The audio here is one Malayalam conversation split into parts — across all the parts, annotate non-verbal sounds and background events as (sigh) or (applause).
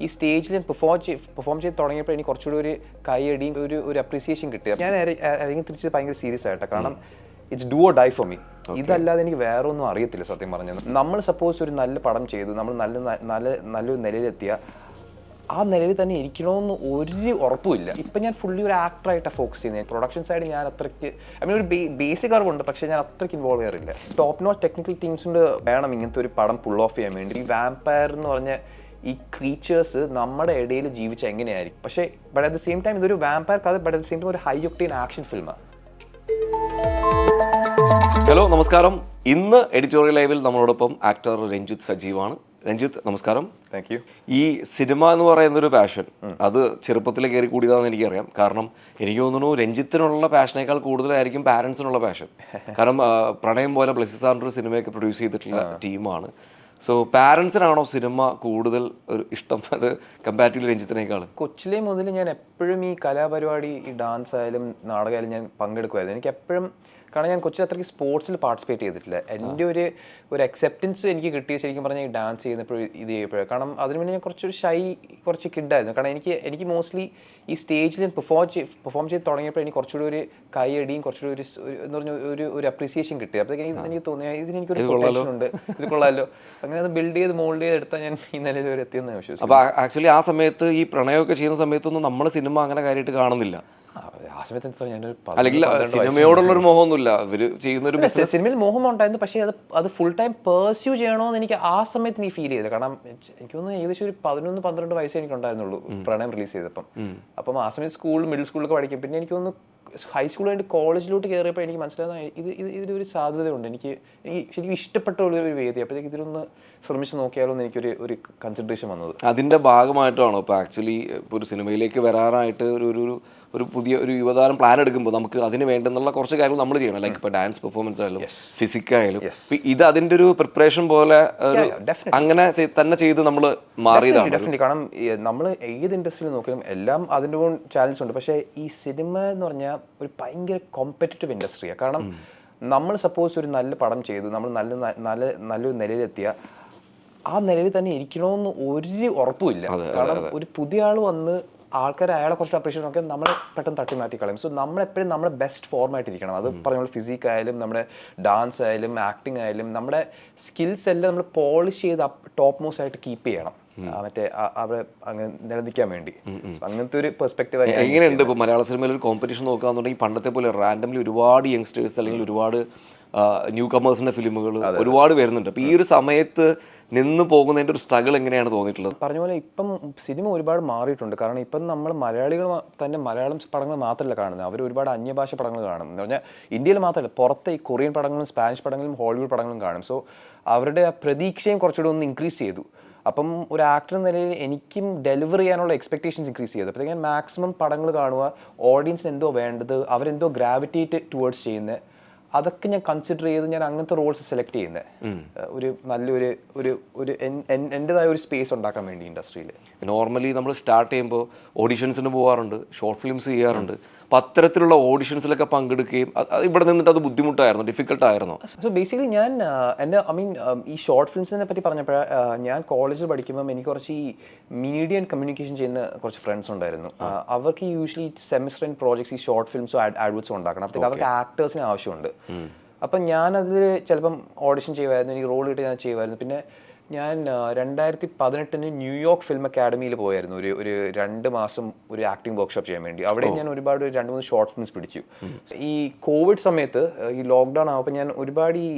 ഈ സ്റ്റേജിൽ പെർഫോം ചെയ്ത് പെർഫോം ചെയ്ത് തുടങ്ങിയപ്പോൾ എനിക്ക് കുറച്ചുകൂടി ഒരു കൈയടിയും ഒരു ഒരു അപ്രീസിയേഷൻ കിട്ടിയ ഞാൻ ഇറ- ഇറങ്ങി തിരിച്ച് ഭയങ്കര സീരിയസ് ആയിട്ട്. കാരണം it's do or die for me ഇതല്ലാതെ എനിക്ക് വേറെ ഒന്നും അറിയത്തില്ല സത്യം പറഞ്ഞത്. നമ്മൾ സപ്പോസ് ഒരു നല്ല പടം ചെയ്തു നമ്മൾ നല്ല നല്ല നല്ലൊരു നിലയിലെത്തിയ ആ നിലയിൽ തന്നെ ഇരിക്കണമെന്ന് ഒരു ഉറപ്പുമില്ല ഇപ്പം ഞാൻ ഫുള്ളി ഒരു ആക്ടറായിട്ടാണ് ഫോക്കസ് ചെയ്യുന്നത്. പ്രൊഡക്ഷൻ സൈഡ് ഞാൻ അത്രയ്ക്ക് ഐ മീൻ ഒരു ബേസിക് അറിവുണ്ട് പക്ഷേ ഞാൻ അത്രയ്ക്ക് ഇൻവോൾവ് ചെയ്യാറില്ല. ടോപ്പ് നോട്ട് ടെക്നിക്കൽ ടീംസിന്റെ വേണം ഇങ്ങനത്തെ ഒരു പടം പുൾ ഓഫ് ചെയ്യാൻ വേണ്ടി. ഈ വാമ്പയർ എന്ന് പറഞ്ഞ ഈ ക്രീച്ചേഴ്സ് നമ്മുടെ ഇടയിൽ ജീവിച്ച എങ്ങനെയായിരിക്കും? പക്ഷേ but at the same time ഇതൊരു വാമ്പയർ കഥ but at the same time ഒരു high octane action film hello നമസ്കാരം. ഇന്ന് എഡിറ്റോറിയൽ ലൈവിൽ നമ്മളോടൊപ്പം ആക്ടർ രഞ്ജിത്ത് സജീവാണ്. രഞ്ജിത്ത് നമസ്കാരം. താങ്ക് യു ഈ സിനിമ എന്ന് പറയുന്ന ഒരു പാഷൻ അത് ചെറുപ്പത്തിൽ കയറി കൂടിയതാണെന്ന് എനിക്കറിയാം. കാരണം എനിക്ക് തോന്നുന്നു രഞ്ജിത്തിനുള്ള പാഷനേക്കാൾ കൂടുതലായിരിക്കും പാരൻസിനുള്ള പാഷൻ (laughs) കാരണം പ്രണയം പോലെ ബ്ലസ്സി സാറിന്റെ ഒരു സിനിമയൊക്കെ പ്രൊഡ്യൂസ് ചെയ്തിട്ടുള്ള ടീമാണ് സോ പാരൻസിനാണോ സിനിമ കൂടുതൽ ഒരു ഇഷ്ടം? അത് കമ്പാരിറ്റീവ് രഞ്ജിത്തിനേക്കാൾ കൊച്ചിലെ മുതൽ ഞാൻ എപ്പോഴും ഈ കലാപരിപാടി ഈ ഡാൻസ് ആയാലും നാടകമായാലും ഞാൻ പങ്കെടുക്കുമായിരുന്നു. എനിക്ക് എപ്പോഴും കാരണം ഞാൻ കൊച്ചിൽ അത്രയ്ക്ക് സ്പോർട്സിൽ പാർട്ടിസിപ്പേറ്റ് ചെയ്തിട്ടില്ല. എന്റെ ഒരു ഒരു അക്സെപ്റ്റൻസ് എനിക്ക് കിട്ടിയ ശരിക്കും പറഞ്ഞാൽ ഈ ഡാൻസ് ചെയ്യുന്നപ്പോഴും ഇത് ചെയ്യപ്പോഴും കാരണം അതിന് മുന്നേ ഞാൻ കുറച്ചൊരു ഷൈ കുറച്ച് കിഡായിരുന്നു കാരണം എനിക്ക് എനിക്ക് മോസ്റ്റ്ലി ഈ സ്റ്റേജിൽ പെർഫോം ചെയ്ത് പെർഫോം ചെയ്ത് തുടങ്ങിയപ്പോൾ എനിക്ക് കുറച്ചുകൂടി ഒരു കൈയടിയും കുറച്ചുകൂടി ഒരു എന്ന് പറഞ്ഞ ഒരു ഒരു അപ്രീസിയേഷൻ കിട്ടി. അപ്പോഴത്തേക്ക് എനിക്ക് എനിക്ക് തോന്നി ഇതിന് എനിക്കൊരു പൊട്ടൻഷ്യൽ ഉണ്ട്. ഇത് കൊള്ളാമല്ലോ അങ്ങനെ അത് ബിൽഡ് ചെയ്ത് മോൾഡ് ചെയ്ത് എടുത്താൽ ഞാൻ ഈ നിലയിൽ വരെ എത്തിയെന്ന് വിശ്വസിക്കുന്നു. അപ്പോൾ ആക്ച്വലി ആ സമയത്ത് ഈ പ്രണയമൊക്കെ ചെയ്യുന്ന സമയത്തൊന്നും നമ്മൾ സിനിമ അങ്ങനെ കാര്യമായിട്ട് കാണുന്നില്ല. അല്ലെങ്കിൽ സിനിമയോടുള്ള ഒരു മോഹമൊന്നുമില്ല. ഇവർ ചെയ്യുന്ന ഒരു സിനിമയിൽ മോഹം ഉണ്ടായിരുന്നു. പക്ഷേ അത് അത് ഫുൾ ടൈം പേഴ്സ്യൂ ചെയ്യണോന്ന് എനിക്ക് ആ സമയത്ത് നീ ഫീൽ ചെയ്തില്ല. കാരണം എനിക്ക് തോന്നുന്നു ഏകദേശം ഒരു പതിനൊന്ന് പന്ത്രണ്ട് വയസ്സേ എനിക്ക് ഉണ്ടായിരുന്നുള്ളൂ പ്രണയം റിലീസ് ചെയ്തപ്പം. അപ്പം ആ സമയത്ത് സ്കൂൾ മിഡിൽ സ്കൂളിലൊക്കെ പഠിക്കും. പിന്നെ എനിക്ക് ഒന്ന് ഹൈസ്കൂൾ കഴിഞ്ഞ് കോളേജിലോട്ട് കയറിയപ്പോൾ എനിക്ക് മനസ്സിലായത് ഇത് ഇത് ഇതിലൊരു സാധ്യതയുണ്ട് എനിക്ക് എനിക്ക് ശരിക്കും ഇഷ്ടപ്പെട്ട ഒരു വേദി. അപ്പോഴത്തേക്ക് ഇതിലൊന്ന് ശ്രമിച്ച് നോക്കിയാലോ എന്ന് എനിക്കൊരു ഒരു കൺസിഡറേഷൻ വന്നത്. അതിന്റെ ഭാഗമായിട്ടാണോ ഇപ്പോൾ ആക്ച്വലി ഇപ്പോൾ ഒരു സിനിമയിലേക്ക് വരാനായിട്ട് ഒരു ഒരു ഒരു പുതിയ ഒരു യുവതാരം പ്ലാൻ എടുക്കുമ്പോൾ നമുക്ക് അതിന് വേണ്ടുന്നുള്ള കുറച്ച് കാര്യങ്ങൾ നമ്മൾ ചെയ്യണം. ലൈക്ക് ഇപ്പോൾ ഡാൻസ് പെർഫോമൻസ് ആയാലും ഫിസിക് ആയാലും. ഇത് അതിന്റെ ഒരു പ്രിപ്പറേഷൻ പോലെ ഒരു അങ്ങനെ തന്നെ ചെയ്ത് നമ്മൾ മാറിയതാണ്. ഡെഫിനറ്റ്ലി കാരണം നമ്മൾ ഏത് ഇൻഡസ്ട്രിയിൽ നോക്കിയാലും എല്ലാം അതിന്റെ ചാലഞ്ച് ഉണ്ട്. പക്ഷേ ഈ സിനിമ എന്ന് പറഞ്ഞാൽ ഒരു ഭയങ്കര കോമ്പറ്റേറ്റീവ് ഇൻഡസ്ട്രിയാണ് കാരണം നമ്മൾ സപ്പോസ് ഒരു നല്ല പടം ചെയ്തു നമ്മൾ നല്ല നല്ല നല്ലൊരു നിലയിലെത്തിയ ആ നിലയിൽ തന്നെ ഇരിക്കണമെന്ന് ഒരു ഉറപ്പുമില്ല കാരണം ഒരു പുതിയ ആൾ വന്ന് ആൾക്കാർ അയാളെ കുറച്ച് അപ്രീഷിയേറ്റ് നോക്കിയാൽ നമ്മൾ പെട്ടെന്ന് തട്ടി മാറ്റി കളയും. സോ നമ്മളെപ്പോഴും നമ്മുടെ ബെസ്റ്റ് ഫോർമായിട്ട് ഇരിക്കണം അത് പറഞ്ഞ പോലെ ഫിസിക് ആയാലും നമ്മുടെ ഡാൻസ് ആയാലും ആക്ടിങ് ആയാലും നമ്മുടെ സ്കിൽസ് എല്ലാം നമ്മൾ പോളിഷ് ചെയ്ത് ടോപ്പ് മോസ്റ്റ് ആയിട്ട് കീപ്പ് ചെയ്യണം. മറ്റേ അവരെ അവിടെ അങ്ങനെ നിലനിൽക്കാൻ വേണ്ടി. അങ്ങനത്തെ ഒരു പെർസ്പെക്റ്റീവ് എങ്ങനെയുണ്ട് ഇപ്പോൾ മലയാള സിനിമയിൽ ഒരു കോമ്പറ്റീഷൻ നോക്കുകയാണെന്നുണ്ടെങ്കിൽ പണ്ടത്തെ പോലെ റാൻഡംലി ഒരുപാട് യങ്സ്റ്റേഴ്സ് അല്ലെങ്കിൽ ഒരുപാട് ന്യൂ കമേഴ്സിന്റെ ഫിലിമുകൾ ഒരുപാട് വരുന്നുണ്ട്. അപ്പോൾ ഈ ഒരു സമയത്ത് നിന്ന് പോകുന്നതിന്റെ ഒരു സ്ട്രഗിൾ എങ്ങനെയാണ് തോന്നിയിട്ടുള്ളത്? പറഞ്ഞ പോലെ ഇപ്പം സിനിമ ഒരുപാട് മാറിയിട്ടുണ്ട്. കാരണം ഇപ്പം നമ്മൾ മലയാളികൾ തന്നെ മലയാളം പടങ്ങൾ മാത്രമല്ല കാണുന്നത്. അവർ ഒരുപാട് അന്യഭാഷ പടങ്ങൾ കാണും. എന്ന് പറഞ്ഞാൽ ഇന്ത്യയിൽ മാത്രമല്ല പുറത്തെ ഈ കൊറിയൻ പടങ്ങളും സ്പാനിഷ് പടങ്ങളും ഹോളിവുഡ് പടങ്ങളും കാണും. സോ അവരുടെ പ്രതീക്ഷയും കുറച്ചുകൂടി ഒന്ന് ഇൻക്രീസ് ചെയ്തു. അപ്പം ഒരു ആക്ടർ എന്ന നിലയിൽ എനിക്കും ഡെലിവർ ചെയ്യാനുള്ള എക്സ്പെക്ടേഷൻസ് ഇൻക്രീസ് ചെയ്തു. അപ്പോഴത്തേക്കും മാക്സിമം പടങ്ങൾ കാണുക ഓഡിയൻസിന് എന്തോ വേണ്ടത് അവരെന്തോ ഗ്രാവിറ്റേറ്റ് ടുവേർഡ്സ് ചെയ്യുന്നത് അതൊക്കെ ഞാൻ കൺസിഡർ ചെയ്ത് ഞാൻ അങ്ങനത്തെ റോൾസ് സെലക്ട് ചെയ്യുന്നത് ഒരു നല്ലൊരു ഒരു ഒരു എൻ- എൻ- എന്റെതായ ഒരു സ്പേസ് ഉണ്ടാക്കാൻ വേണ്ടി ഇൻഡസ്ട്രിയിൽ നോർമലി നമ്മൾ സ്റ്റാർട്ട് ചെയ്യുമ്പോൾ ഓഡിഷൻസിന് പോകാറുണ്ട് ഷോർട്ട് ഫിലിംസ് ചെയ്യാറുണ്ട്. അപ്പം അത്തരത്തിലുള്ള ഓഡിഷൻസിലൊക്കെ പങ്കെടുക്കുകയും ഇവിടെ നിന്നിട്ട് അത് ബുദ്ധിമുട്ടായിരുന്നു ഡിഫിക്കൽട്ടായിരുന്നു സോ ബേസിക്കലി ഞാൻ എന്റെ ഐ മീൻ ഈ ഷോർട്ട് ഫിലിംസിനെ പറ്റി പറഞ്ഞപ്പോൾ ഞാൻ കോളേജിൽ പഠിക്കുമ്പം എനിക്ക് കുറച്ച് ഈ മീഡിയ ആൻഡ് കമ്മ്യൂണിക്കേഷൻ ചെയ്യുന്ന കുറച്ച് ഫ്രണ്ട്സ് ഉണ്ടായിരുന്നു. അവർക്ക് യൂഷ്വലി സെമിസ്റ്റർ ആൻഡ് പ്രോജക്ട്സ് ഈ ഷോർട്ട് ഫിലിംസും ആഡ്വർട്സും ഉണ്ടാക്കണം. അപ്പോഴത്തേക്ക് അവർക്ക് ആക്ടേഴ്സിന് ആവശ്യമുണ്ട്. അപ്പം ഞാനത് ചിലപ്പം ഓഡിഷൻ ചെയ്യുമായിരുന്നു എനിക്ക് റോൾ കിട്ടി ഞാൻ ചെയ്യുമായിരുന്നു പിന്നെ ഞാൻ രണ്ടായിരത്തി പതിനെട്ടിന് ന്യൂയോർക്ക് ഫിലിം അക്കാഡമിയിൽ പോയായിരുന്നു. ഒരു ഒരു രണ്ട് മാസം ഒരു ആക്ടിംഗ് വർക്ക്ഷോപ്പ് ചെയ്യാൻ വേണ്ടി. അവിടെ ഞാൻ ഒരുപാട് രണ്ട് മൂന്ന് ഷോർട്ട് ഫിലിംസ് പിടിച്ചു. ഈ കോവിഡ് സമയത്ത് ഈ ലോക്ക്ഡൗൺ ആകുമ്പോൾ ഞാൻ ഒരുപാട് ഈ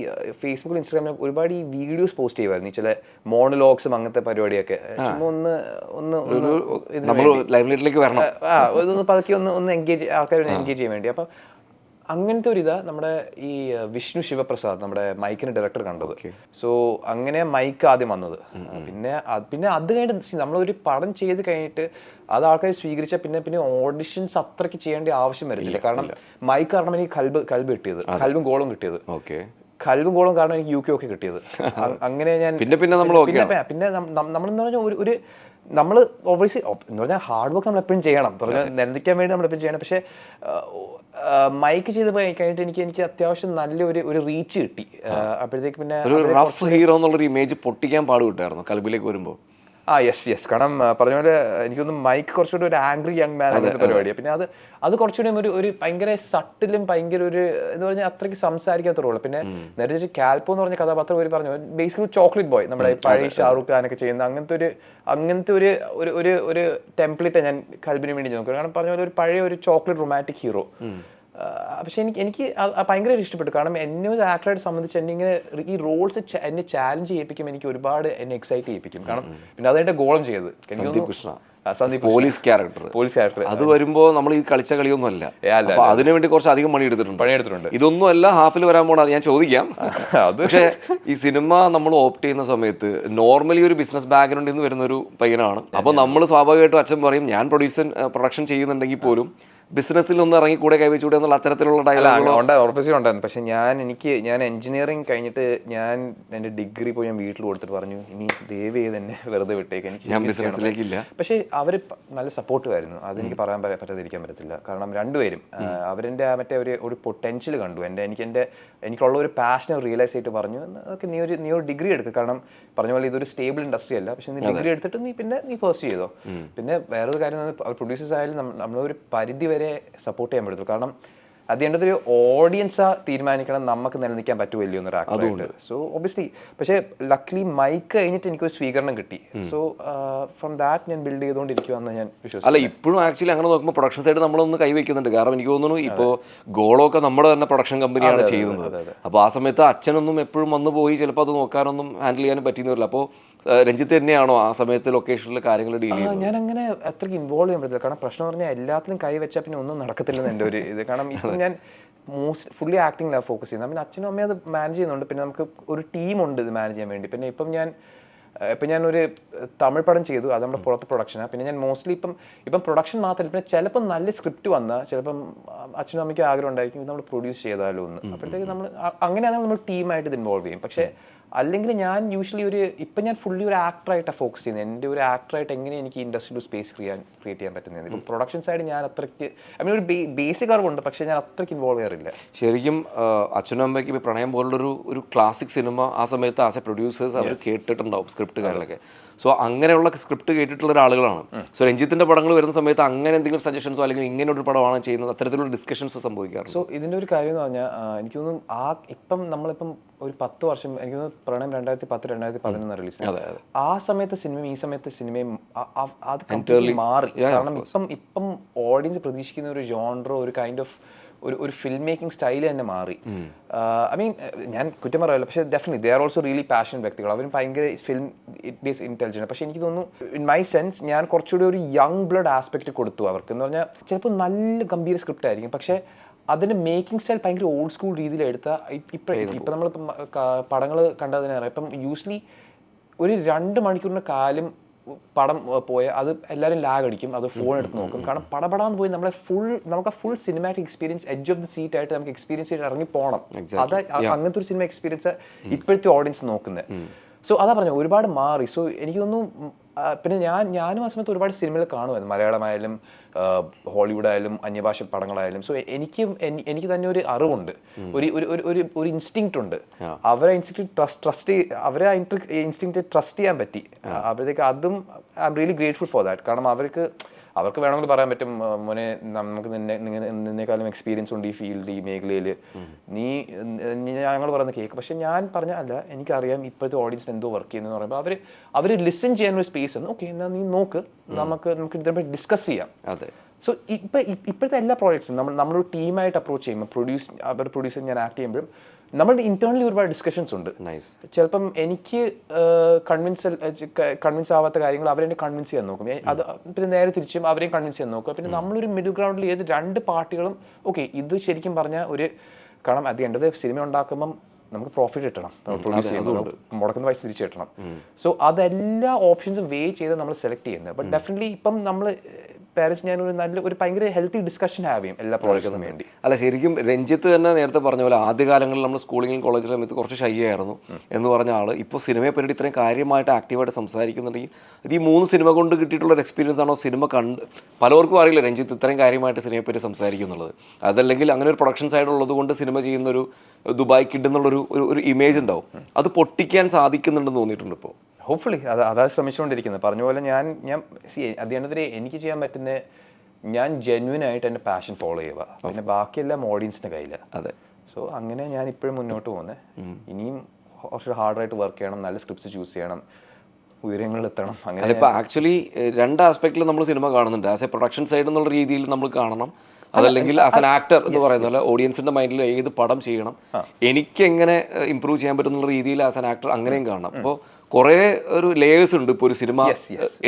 ഫേസ്ബുക്കിൽ ഇൻസ്റ്റാഗ്രാമിൽ ഒരുപാട് ഈ വീഡിയോസ് പോസ്റ്റ് ചെയ്യുമായിരുന്നു. ചില മോണലോഗ്സും അങ്ങനത്തെ പരിപാടിയൊക്കെ. ചുമ്മാ ഒന്ന് ഒന്ന് ഒന്ന് ഇതിന് ലൈംലൈറ്റിലേക്ക് വരണം. ആ ഇതൊന്ന് പതുക്കെ ഒന്ന് ഒന്ന് എൻഗേജ് ആൾക്കാരെ എൻഗേജ് ചെയ്യാൻ വേണ്ടി. അപ്പം അങ്ങനത്തെ ഒരു ഇതാ നമ്മുടെ ഈ വിഷ്ണു ശിവപ്രസാദ് നമ്മുടെ മൈക്കിന്റെ ഡയറക്ടർ കണ്ടത്. സോ അങ്ങനെ മൈക്ക് ആദ്യം വന്നത്. പിന്നെ പിന്നെ അത് കഴിഞ്ഞിട്ട് നമ്മളൊരു പടം ചെയ്ത് കഴിഞ്ഞിട്ട് അത് ആൾക്കാർ സ്വീകരിച്ച പിന്നെ പിന്നെ ഓഡിഷൻസ് അത്രയ്ക്ക് ചെയ്യേണ്ട ആവശ്യം വരുന്നില്ല കാരണം മൈക്ക് കാരണം എനിക്ക് കൽബ് കൽബ് കിട്ടിയത്. കൽബും ഗോളും കിട്ടിയത്. ഓക്കെ. കൽവും ഗോളും കാരണം എനിക്ക് യു കെ ഒക്കെ കിട്ടിയത്. (laughs) അങ്ങനെ ഞാൻ പിന്നെ പിന്നെ നമ്മൾ പിന്നെ നമ്മൾ നമ്മളെന്ന് പറഞ്ഞാൽ ഒരു ഒരു നമ്മൾ ഓബിയസ്ലി എന്ന് പറഞ്ഞാൽ ഹാർഡ് വർക്ക് നമ്മൾ എപ്പോഴും ചെയ്യണം. പറഞ്ഞാൽ നിലനിൽക്കാൻ വേണ്ടി നമ്മൾ എപ്പോഴും ചെയ്യണം. പക്ഷേ മൈക്ക് ചെയ്ത് കഴിഞ്ഞിട്ട് എനിക്ക് എനിക്ക് അത്യാവശ്യം നല്ലൊരു ഒരു റീച്ച് കിട്ടി. അപ്പോഴത്തേക്ക് പിന്നെ ഒരു റഫ് ഹീറോ എന്നുള്ളൊരു ഇമേജ് പൊട്ടിക്കാൻ പാടുകിട്ടായിരുന്നു കൽബിലേക്ക് വരുമ്പോൾ ആ യെസ് യെസ് കാരണം പറഞ്ഞ പോലെ എനിക്കൊന്ന് മൈക്ക് കുറച്ചുകൂടി ഒരു ആംഗ്രി യങ് മാൻ അങ്ങനത്തെ പരിപാടിയാണ് പിന്നെ അത് അത് കുറച്ചുകൂടി ഒരു ഒരു ഭയങ്കര സട്ടിലും ഭയങ്കര ഒരു എന്ന് പറഞ്ഞാൽ അത്രയ്ക്ക് സംസാരിക്കാത്ത റോൾ പിന്നെ നേരത്തെ വെച്ച് കാൽപ്പോ എന്ന് പറഞ്ഞ കഥാപാത്രം ഒരു പറഞ്ഞു ബേസിക്കലി ചോക്ലേറ്റ് ബോയ് നമ്മുടെ പഴയ ഷാറൂഖ് ഖാനൊക്കെ ചെയ്യുന്ന അങ്ങനത്തെ ഒരു അങ്ങനത്തെ ഒരു ഒരു ഒരു ഒരു ടെംപ്ലേറ്റ് ഞാൻ കൽബിന് വേണ്ടി നോക്കുന്നത് കാരണം പറഞ്ഞ പോലെ ഒരു പഴയ ഒരു ചോക്ലേറ്റ് റൊമാറ്റിക് ഹീറോ പക്ഷെ എനിക്ക് എനിക്ക് ഭയങ്കര ഭയങ്കരമായിട്ട് ഇഷ്ടപ്പെട്ടു. കാരണം എന്നെ ഒരു ആക്ടറായിട്ട് സംബന്ധിച്ച് എന്നെ ഇങ്ങനെ ഈ റോൾസ് എന്നെ ചാലഞ്ച് ചെയ്യിപ്പിക്കും എനിക്ക് ഒരുപാട് എന്നെ എക്സൈറ്റ് ചെയ്യിപ്പിക്കും. കാരണം പിന്നെ അതെന്റെ ഗോളം ചെയ്തത്. Sandeep Krishna. Police character police character അത് വരുമ്പോ നമ്മൾ ഈ കളിച്ച കളിയൊന്നും അല്ല അതിനു വേണ്ടി കുറച്ച് അധികം പണി എടുത്തിട്ടുണ്ട് പണി എടുത്തിട്ടുണ്ട് ഇതൊന്നും അല്ല ഹാഫിൽ വരാൻ പോണ ഞാൻ ചോദിക്കാം. (laughs) അത് പക്ഷേ ഈ സിനിമ നമ്മൾ ഓപ്റ്റ് ചെയ്യുന്ന സമയത്ത് നോർമലി ഒരു ബിസിനസ് ബാക്ക്ഗ്രൗണ്ടിൽ നിന്ന് വരുന്ന ഒരു പയ്യനാണ്. അപ്പൊ നമ്മൾ സ്വാഭാവികമായിട്ടും അച്ഛൻ പറയും ഞാൻ പ്രൊഡ്യൂസർ പ്രൊഡക്ഷൻ ചെയ്യുന്നുണ്ടെങ്കിൽ പോലും ബിസിനസ്സിൽ ഒന്ന് ഇറങ്ങി കൂടെ കൈവച്ചുകൂടെ എന്നുള്ള അത്തരത്തിലുള്ള ഡയലോഗ് ഉറപ്പിച്ചും ഉണ്ടായിരുന്നു പക്ഷെ ഞാൻ എനിക്ക് ഞാൻ എഞ്ചിനീയറിംഗ് കഴിഞ്ഞിട്ട് ഞാൻ എന്റെ ഡിഗ്രി പോയി ഞാൻ വീട്ടിൽ കൊടുത്തിട്ട് പറഞ്ഞു ഇനി ദയവ് തന്നെ വെറുതെ വിട്ടേക്ക്. എനിക്ക് ഞാൻ ബിസിനസ്സിലേക്കില്ല. പക്ഷേ അവർ നല്ല സപ്പോർട്ടീവ് ആയിരുന്നു അതെനിക്ക് പറയാൻ പറ്റ- പറ്റാതിരിക്കാൻ പറ്റത്തില്ല. കാരണം രണ്ടുപേരും അവരെന്റെ ആ മറ്റേ ഒരു ഒരു പൊട്ടൻഷ്യൽ കണ്ടു. എന്റെ എനിക്ക് എന്റെ എനിക്കുള്ള ഒരു പാഷൻ റിയലൈസ് ചെയ്തിട്ട് പറഞ്ഞു ഓക്കെ നീ ഒരു നീ ഒരു ഡിഗ്രി എടുക്കുക കാരണം പറഞ്ഞ പോലെ ഇതൊരു സ്റ്റേബിൾ ഇൻഡസ്ട്രി അല്ല. പക്ഷെ നീ ഡിഗ്രി എടുത്തിട്ട് നീ പിന്നെ നീ പേഴ്സ് ചെയ്തോ? പിന്നെ വേറൊരു കാര്യം പ്രൊഡ്യൂസേഴ്സ് ആയാലും നമ്മ- നമ്മളൊരു പരിധി വരെ സപ്പോർട്ട് ചെയ്യാൻ പറ്റത്തുള്ളൂ. കാരണം അത് എന്റെ ഒരു ഓഡിയൻസ് തീരുമാനിക്കണം നമുക്ക് നിലനിൽക്കാൻ പറ്റുമല്ലോ എന്നൊരു ആക്ടറായിട്ട് സോ ഒബിയസ്ലി പക്ഷേ ലക്ലി മൈക്ക് കഴിഞ്ഞിട്ട് എനിക്കൊരു സ്വീകരണം കിട്ടി. സോ ഫ്രം ദാറ്റ് ഞാൻ ബിൽഡ് ചെയ്തുകൊണ്ടിരിക്കുവാന്ന് ഞാൻ വിശ്വസിക്കുന്നു. അല്ല ഇപ്പോഴും ആക്ച്വലി അങ്ങനെ നോക്കുമ്പോൾ പ്രൊഡക്ഷൻ സൈഡ് നമ്മളൊന്ന് കൈവയ്ക്കുന്നുണ്ട് കാരണം എനിക്ക് തോന്നുന്നു ഇപ്പോൾ ഗോളൊക്കെ നമ്മുടെ തന്നെ പ്രൊഡക്ഷൻ കമ്പനിയാണ് ചെയ്യുന്നത്. അപ്പോൾ ആ സമയത്ത് അച്ഛനൊന്നും എപ്പോഴും വന്നു പോയി ചിലപ്പോൾ അത് നോക്കാനൊന്നും ഹാൻഡിൽ ചെയ്യാനും പറ്റിയെന്ന് വരില്ല. അപ്പോൾ രഞ്ജിത്ത് തന്നെയാണോ ആ സമയത്ത് ലൊക്കേഷനിൽ കാര്യങ്ങൾ ഡീൽ ചെയ്യുന്നത്? ഞാൻ അങ്ങനെ അത്രയ്ക്ക് ഇൻവോൾവ് ചെയ്യാൻ പറ്റില്ല കാരണം പ്രശ്നം പറഞ്ഞാൽ എല്ലാത്തിനും കൈ വെച്ചാൽ പിന്നെ ഒന്നും നടക്കത്തില്ലെന്ന് എന്റെ ഒരു ഇത്. കാരണം ഇപ്പം ഞാൻ മോസ്റ്റ് ഫുള്ളി ആക്ടിങ്ങിലാണ് ഫോക്കസ് ചെയ്യുന്നത്. പിന്നെ അച്ഛനും അമ്മയും അത് മാനേജ് ചെയ്യുന്നുണ്ട്. പിന്നെ നമുക്ക് ഒരു ടീമുണ്ട് ഇത് മാനേജ് ചെയ്യാൻ വേണ്ടി. പിന്നെ ഇപ്പം ഞാൻ ഇപ്പം ഞാനൊരു ഒരു തമിഴ് പടം ചെയ്തു. അത് നമ്മുടെ പുറത്ത് പ്രൊഡക്ഷനാണ് പിന്നെ ഞാൻ മോസ്റ്റ്ലി ഇപ്പം ഇപ്പം പ്രൊഡക്ഷൻ മാത്രമല്ല. പിന്നെ ചിലപ്പം നല്ല സ്ക്രിപ്റ്റ് വന്നാൽ ചിലപ്പം അച്ഛനും അമ്മയ്ക്കും ആഗ്രഹം ഉണ്ടായിരിക്കും ഇത് നമ്മൾ പ്രൊഡ്യൂസ് ചെയ്താലോ എന്ന്. അപ്പോഴത്തേക്ക് നമ്മൾ അങ്ങനെയാണെങ്കിൽ നമ്മൾ ടീമായിട്ട് ഇത് ഇൻവോൾവ് ചെയ്യും. പക്ഷേ അല്ലെങ്കിൽ ഞാൻ യൂഷ്വലി ഒരു ഇപ്പം ഞാൻ ഫുള്ളി ഒരു ആക്ടറായിട്ടാണ് ഫോക്കസ് ചെയ്യുന്നത്. എന്റെ ഒരു ആക്ടറായിട്ട് എങ്ങനെ എനിക്ക് ഇൻഡസ്ട്രിയിൽ ഒരു സ്പേസ് ക്രിയാൻ ക്രിയേറ്റ് ചെയ്യാൻ പറ്റുന്നത്? ഇപ്പം പ്രൊഡക്ഷൻ സൈഡ് ഞാൻ അത്രയ്ക്ക് ഐ മീൻ ഒരു ബേസിക് അറിവുണ്ട് പക്ഷേ ഞാൻ അത്രയ്ക്ക് ഇൻവോൾവ് ചെയ്യാറില്ല. ശരിക്കും അച്ഛനും അമ്മയ്ക്ക് ഇപ്പോൾ പ്രണയം പോലുള്ളൊരു ഒരു ക്ലാസിക് സിനിമ ആ സമയത്ത് ആസ് എ പ്രൊഡ്യൂസേഴ്സ് അവർ കേട്ടിട്ടുണ്ടാവും സ്ക്രിപ്റ്റ് കാര്യങ്ങളൊക്കെ. സോ അങ്ങനെയുള്ള സ്ക്രിപ്റ്റ് കേട്ടിട്ടുള്ള ഒരാളുകളാണ്. സോ രഞ്ജിത്തിന്റെ പടങ്ങൾ വരുന്ന സമയത്ത് അങ്ങനെ എന്തെങ്കിലും സജഷൻസോ അല്ലെങ്കിൽ ഇങ്ങനെ ഒരു പടമാണ് ചെയ്യുന്നത് അത്തരത്തിലുള്ള ഡിസ്കഷൻസ് സംഭവിക്കാറുണ്ട്. സോ ഇതിന്റെ ഒരു കാര്യം എന്ന് പറഞ്ഞാൽ എനിക്ക് തോന്നുന്നു ആ ഇപ്പം നമ്മളിപ്പം ഒരു പത്ത് വർഷം എനിക്ക് തോന്നുന്നു പ്രണയം രണ്ടായിരത്തി പത്ത് രണ്ടായിരത്തി പതിനൊന്ന് റിലീസ് ആ സമയത്തെ സിനിമയും ഈ സമയത്തെ സിനിമയും അത് മാറി. കാരണം ഇപ്പം ഇപ്പം ഓഡിയൻസ് പ്രതീക്ഷിക്കുന്ന ഒരു ജോൺറോ ഒരു കൈൻഡ് ഓഫ് ഒരു ഒരു ഫിലിം മേക്കിംഗ് സ്റ്റൈൽ തന്നെ മാറി. ഐ മീൻ ഞാൻ കുറ്റം പറയല്ല പക്ഷേ definitely they are also really passion വ്യക്തികൾ അവരും ഭയങ്കര ഫിലിം ഇറ്റ് ബേസ് ഇന്റലിജന്റ് പക്ഷേ എനിക്ക് തോന്നുന്നു ഇൻ മൈ സെൻസ് ഞാൻ കുറച്ചുകൂടി ഒരു യങ് ബ്ലഡ് ആസ്പെക്റ്റ് കൊടുത്തു അവർക്ക്. എന്ന് പറഞ്ഞാൽ ചിലപ്പോൾ നല്ല ഗംഭീര സ്ക്രിപ്റ്റ് ആയിരിക്കും. പക്ഷേ അതിന്റെ മേക്കിംഗ് സ്റ്റൈൽ ഭയങ്കര ഓൾഡ് സ്കൂൾ രീതിയിൽ എടുത്ത ഇപ്പം ഇപ്പം നമ്മൾ പടങ്ങൾ കണ്ടതിനേറെ ഇപ്പം യൂസ്വലി ഒരു രണ്ട് മണിക്കൂറിന് കാലം പടം പോയ അത് എല്ലാവരും ലാഗ് അടിക്കും. അത് ഫോൺ എടുത്ത് നോക്കും. കാരണം പടപടാന്ന് പോയി നമ്മളെ ഫുൾ നമുക്ക് full cinematic experience edge of the seat ആയിട്ട് നമുക്ക് എക്സ്പീരിയൻസ് ചെയ്ത് ഇറങ്ങി പോകണം അത് അങ്ങനത്തെ ഒരു സിനിമ എക്സ്പീരിയൻസ് ഇപ്പോഴത്തെ ഓഡിയൻസ് നോക്കുന്നത്. സോ അതാ പറഞ്ഞു ഒരുപാട് മാറി. സോ എനിക്ക് തോന്നുന്നു ഉം, ആ, പിന്നെ ഞാൻ ഞാനും ആ സമയത്ത് ഒരുപാട് സിനിമകൾ കാണുമായിരുന്നു. മലയാളമായാലും ഹോളിവുഡ് ആയാലും അന്യഭാഷ പടങ്ങളായാലും. സോ എനിക്ക് എനിക്ക് തന്നെ ഒരു അറിവുണ്ട്. ഒരു ഒരു ഒരു- ഒരു ഒരു ഇൻസ്റ്റിങ്ക്റ്റ് ഉണ്ട്. അവരെ ഇൻസ്റ്റിങ്ക്റ്റ് ട്രസ്റ്റ് ട്രസ്റ്റ് അവരെ ഇൻസ്റ്റിങ്ക്റ്റ് ട്രസ്റ്റ് ചെയ്യാൻ പറ്റി. അപ്പോഴത്തേക്ക് അതും I'm really grateful for that കാരണം അവർക്ക് അവർക്ക് വേണമെങ്കിൽ പറയാൻ പറ്റും മോനെ നമുക്ക് നിന്നെ നിന്നെ- നിന്നേക്കാളും എക്സ്പീരിയൻസ് ഉണ്ട് ഈ ഫീൽഡ് ഈ മേഖലയിൽ നീ ഞങ്ങൾ പറയുന്ന കേക്ക്. പക്ഷെ ഞാൻ പറഞ്ഞ അല്ല എനിക്കറിയാം ഇപ്പോഴത്തെ ഓഡിയൻസിന് എന്തോ വർക്ക് ചെയ്യുന്നതെന്ന് പറയുമ്പോൾ അവർ അവർ ലിസൺ ചെയ്യാൻ ഒരു സ്പേസ് ആണ് ഓക്കെ എന്നാൽ നീ നോക്ക്. നമുക്ക് നമുക്ക് ഇതിനെപ്പറ്റി ഡിസ്കസ് ചെയ്യാം. അതെ. സോ ഇപ്പം ഇപ്പോഴത്തെ എല്ലാ പ്രോജക്ട്സും നമ്മൾ നമ്മളൊരു ടീമായിട്ട് അപ്രോച്ച് ചെയ്യുമ്പോൾ പ്രൊഡ്യൂസ് അവർ പ്രൊഡ്യൂസർ ഞാൻ ആക്ട് ചെയ്യുമ്പോഴും നമ്മളുടെ ഇന്റേണലി ഒരുപാട് ഡിസ്കഷൻസ് ഉണ്ട്. നൈസ് ചിലപ്പം എനിക്ക് കൺവിൻസ് കൺവിൻസ് ആവാത്ത കാര്യങ്ങൾ അവരെ കൺവിൻസ് ചെയ്യാൻ നോക്കും. അത് പിന്നെ നേരെ തിരിച്ചും അവരെയും കൺവിൻസ് ചെയ്യാൻ നോക്കും. പിന്നെ നമ്മളൊരു മിഡിൽ ഗ്രൗണ്ടിൽ ഏത് രണ്ട് പാർട്ടികളും ഓക്കെ ഇത് ശരിക്കും പറഞ്ഞാൽ ഒരു കാരണം അത് എന്റെ സിനിമ ഉണ്ടാക്കുമ്പം നമുക്ക് പ്രോഫിറ്റ് കിട്ടണം. പ്രൊഡ്യൂസ് മുടക്കുന്ന പൈസ തിരിച്ചു കിട്ടണം. സോ അതെല്ലാ ഓപ്ഷൻസും വേ ചെയ്ത് നമ്മൾ സെലക്ട് ചെയ്യുന്നത്. ബട്ട് ഡെഫിനറ്റ്ലി ഇപ്പം നമ്മൾ പാരൻസ് ഞാൻ ഒരു നല്ല ഒരു ഭയങ്കര ഹെൽത്തി ഡിസ്കഷൻ ഹാവ് ചെയ്യും എല്ലാ പ്രോജക്റ്റിനും വേണ്ടി. അല്ല ശരിക്കും രഞ്ജിത്ത് തന്നെ നേരത്തെ പറഞ്ഞ പോലെ ആദ്യകാലങ്ങളിൽ നമ്മൾ സ്കൂളിലും കോളേജിലും സമയത്ത് കുറച്ച് ഷൈ ആയിരുന്നു എന്ന് പറഞ്ഞ ആൾ ഇപ്പോൾ സിനിമയെ പറ്റി ഇത്രയും കാര്യമായിട്ട് ആക്റ്റീവായിട്ട് സംസാരിക്കുന്നുണ്ടെങ്കിൽ ഇത് ഈ മൂന്ന് സിനിമ കൊണ്ട് കിട്ടിയിട്ടുള്ള ഒരു എക്സ്പീരിയൻസ് ആണോ സിനിമ കണ്ട്? പലർക്കും അറിയില്ല രഞ്ജിത്ത് ഇത്രയും കാര്യമായിട്ട് സിനിമയെ പറ്റി സംസാരിക്കുന്നുള്ളത് അതല്ലെങ്കിൽ അങ്ങനെ ഒരു പ്രൊഡക്ഷൻ സൈഡ് ഉള്ളത് കൊണ്ട് സിനിമ ചെയ്യുന്നൊരു ദുബായ് കിഡ് എന്നുള്ളൊരു ഒരു ഒരു ഇമേജ് ഉണ്ടാവും. അത് പൊട്ടിക്കാൻ സാധിക്കുന്നുണ്ടെന്ന് തോന്നിയിട്ടുണ്ട് ഇപ്പോൾ ഹോപ്പ്ഫുള്ളി അത് അതാ ശ്രമിച്ചുകൊണ്ടിരിക്കുന്നത്. പറഞ്ഞ പോലെ ഞാൻ ഞാൻ സി അത് എനിക്ക് ചെയ്യാൻ പറ്റുന്ന ഞാൻ ജെന്വിൻ ആയിട്ട് എന്റെ പാഷൻ ഫോളോ ചെയ്യുക. പിന്നെ ബാക്കിയെല്ലാം ഓഡിയൻസിന്റെ കയ്യിലാണ് അതെ. സോ അങ്ങനെ ഞാൻ ഇപ്പോഴും മുന്നോട്ട് പോകുന്നത് ഇനിയും കുറച്ച് ഹാർഡായിട്ട് വർക്ക് ചെയ്യണം നല്ല സ്ക്രിപ്റ്റ്സ് ചൂസ് ചെയ്യണം ഉയരങ്ങളിൽ എത്തണം അങ്ങനെ ഇപ്പോൾ ആക്ച്വലി രണ്ട് ആസ്പെക്റ്റിൽ നമ്മൾ സിനിമ കാണുന്നുണ്ട്. ആസ് എ പ്രൊഡക്ഷൻ സൈഡ് എന്നുള്ള രീതിയിൽ നമ്മൾ കാണണം. അതല്ലെങ്കിൽ ആസ് എൻ ആക്ടർ എന്ന് പറയുന്ന പോലെ ഓഡിയൻസിന്റെ മൈൻഡിൽ ഏത് പടം ചെയ്യണം എനിക്ക് എങ്ങനെ ഇമ്പ്രൂവ് ചെയ്യാൻ പറ്റുന്ന രീതിയിൽ ആസ് എൻ ആക്ടർ അങ്ങനെയും കാണണം. അപ്പോൾ കുറേ ഒരു ലേയേഴ്സ് ഉണ്ട് ഇപ്പോൾ ഒരു സിനിമ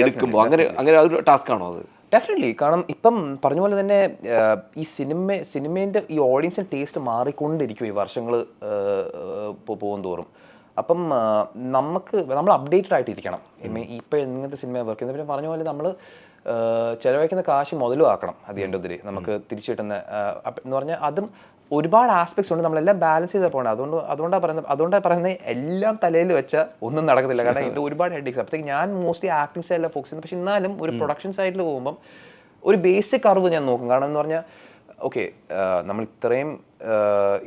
എടുക്കുമ്പോൾ അങ്ങനെ അങ്ങനെ ഒരു ടാസ്ക് ആണോ അത്? ഡെഫിനറ്റ്ലി കാരണം ഇപ്പം പറഞ്ഞ പോലെ തന്നെ ഈ സിനിമ സിനിമേന്റെ ഈ ഓഡിയൻസിന്റെ ടേസ്റ്റ് മാറിക്കൊണ്ടിരിക്കും ഈ വർഷങ്ങൾ പോകും തോറും അപ്പം നമുക്ക് നമ്മൾ അപ്ഡേറ്റഡ് ആയിട്ടിരിക്കണം. ഇപ്പം ഇങ്ങനത്തെ സിനിമ വർക്ക് ചെയ്യുന്നത് പിന്നെ പറഞ്ഞ പോലെ നമ്മൾ ചിലവഴിക്കുന്ന കാശ് മുതലും ആക്കണം അത് എന്റെ ഒത്തിരി നമുക്ക് തിരിച്ചു കിട്ടുന്ന എന്ന് പറഞ്ഞാൽ അതും ഒരുപാട് ആസ്പെക്ട്സ് ഉണ്ട്. നമ്മളെല്ലാം ബാലൻസ് ചെയ്ത് പോകണം അതുകൊണ്ട് അതുകൊണ്ടാണ് പറയുന്നത് അതുകൊണ്ടാണ് പറയുന്നത് എല്ലാം തലയിൽ വെച്ച ഒന്നും നടക്കത്തില്ല. കാരണം (laughs) ഇത് ഒരുപാട് ഹെഡിക്സ് അപ്പോഴത്തേക്ക് ഞാൻ മോസ്റ്റ്ലി ആക്ടിങ് സൈഡിലാണ് ഫോക്കസ് ചെയ്യുന്നത്. പക്ഷെ എന്നാലും ഒരു പ്രൊഡക്ഷൻ സൈഡിൽ പോകുമ്പം ഒരു ബേസിക് അറിവ് ഞാൻ നോക്കും. കാരണം എന്ന് പറഞ്ഞാൽ ഓക്കെ നമ്മൾ ഇത്രയും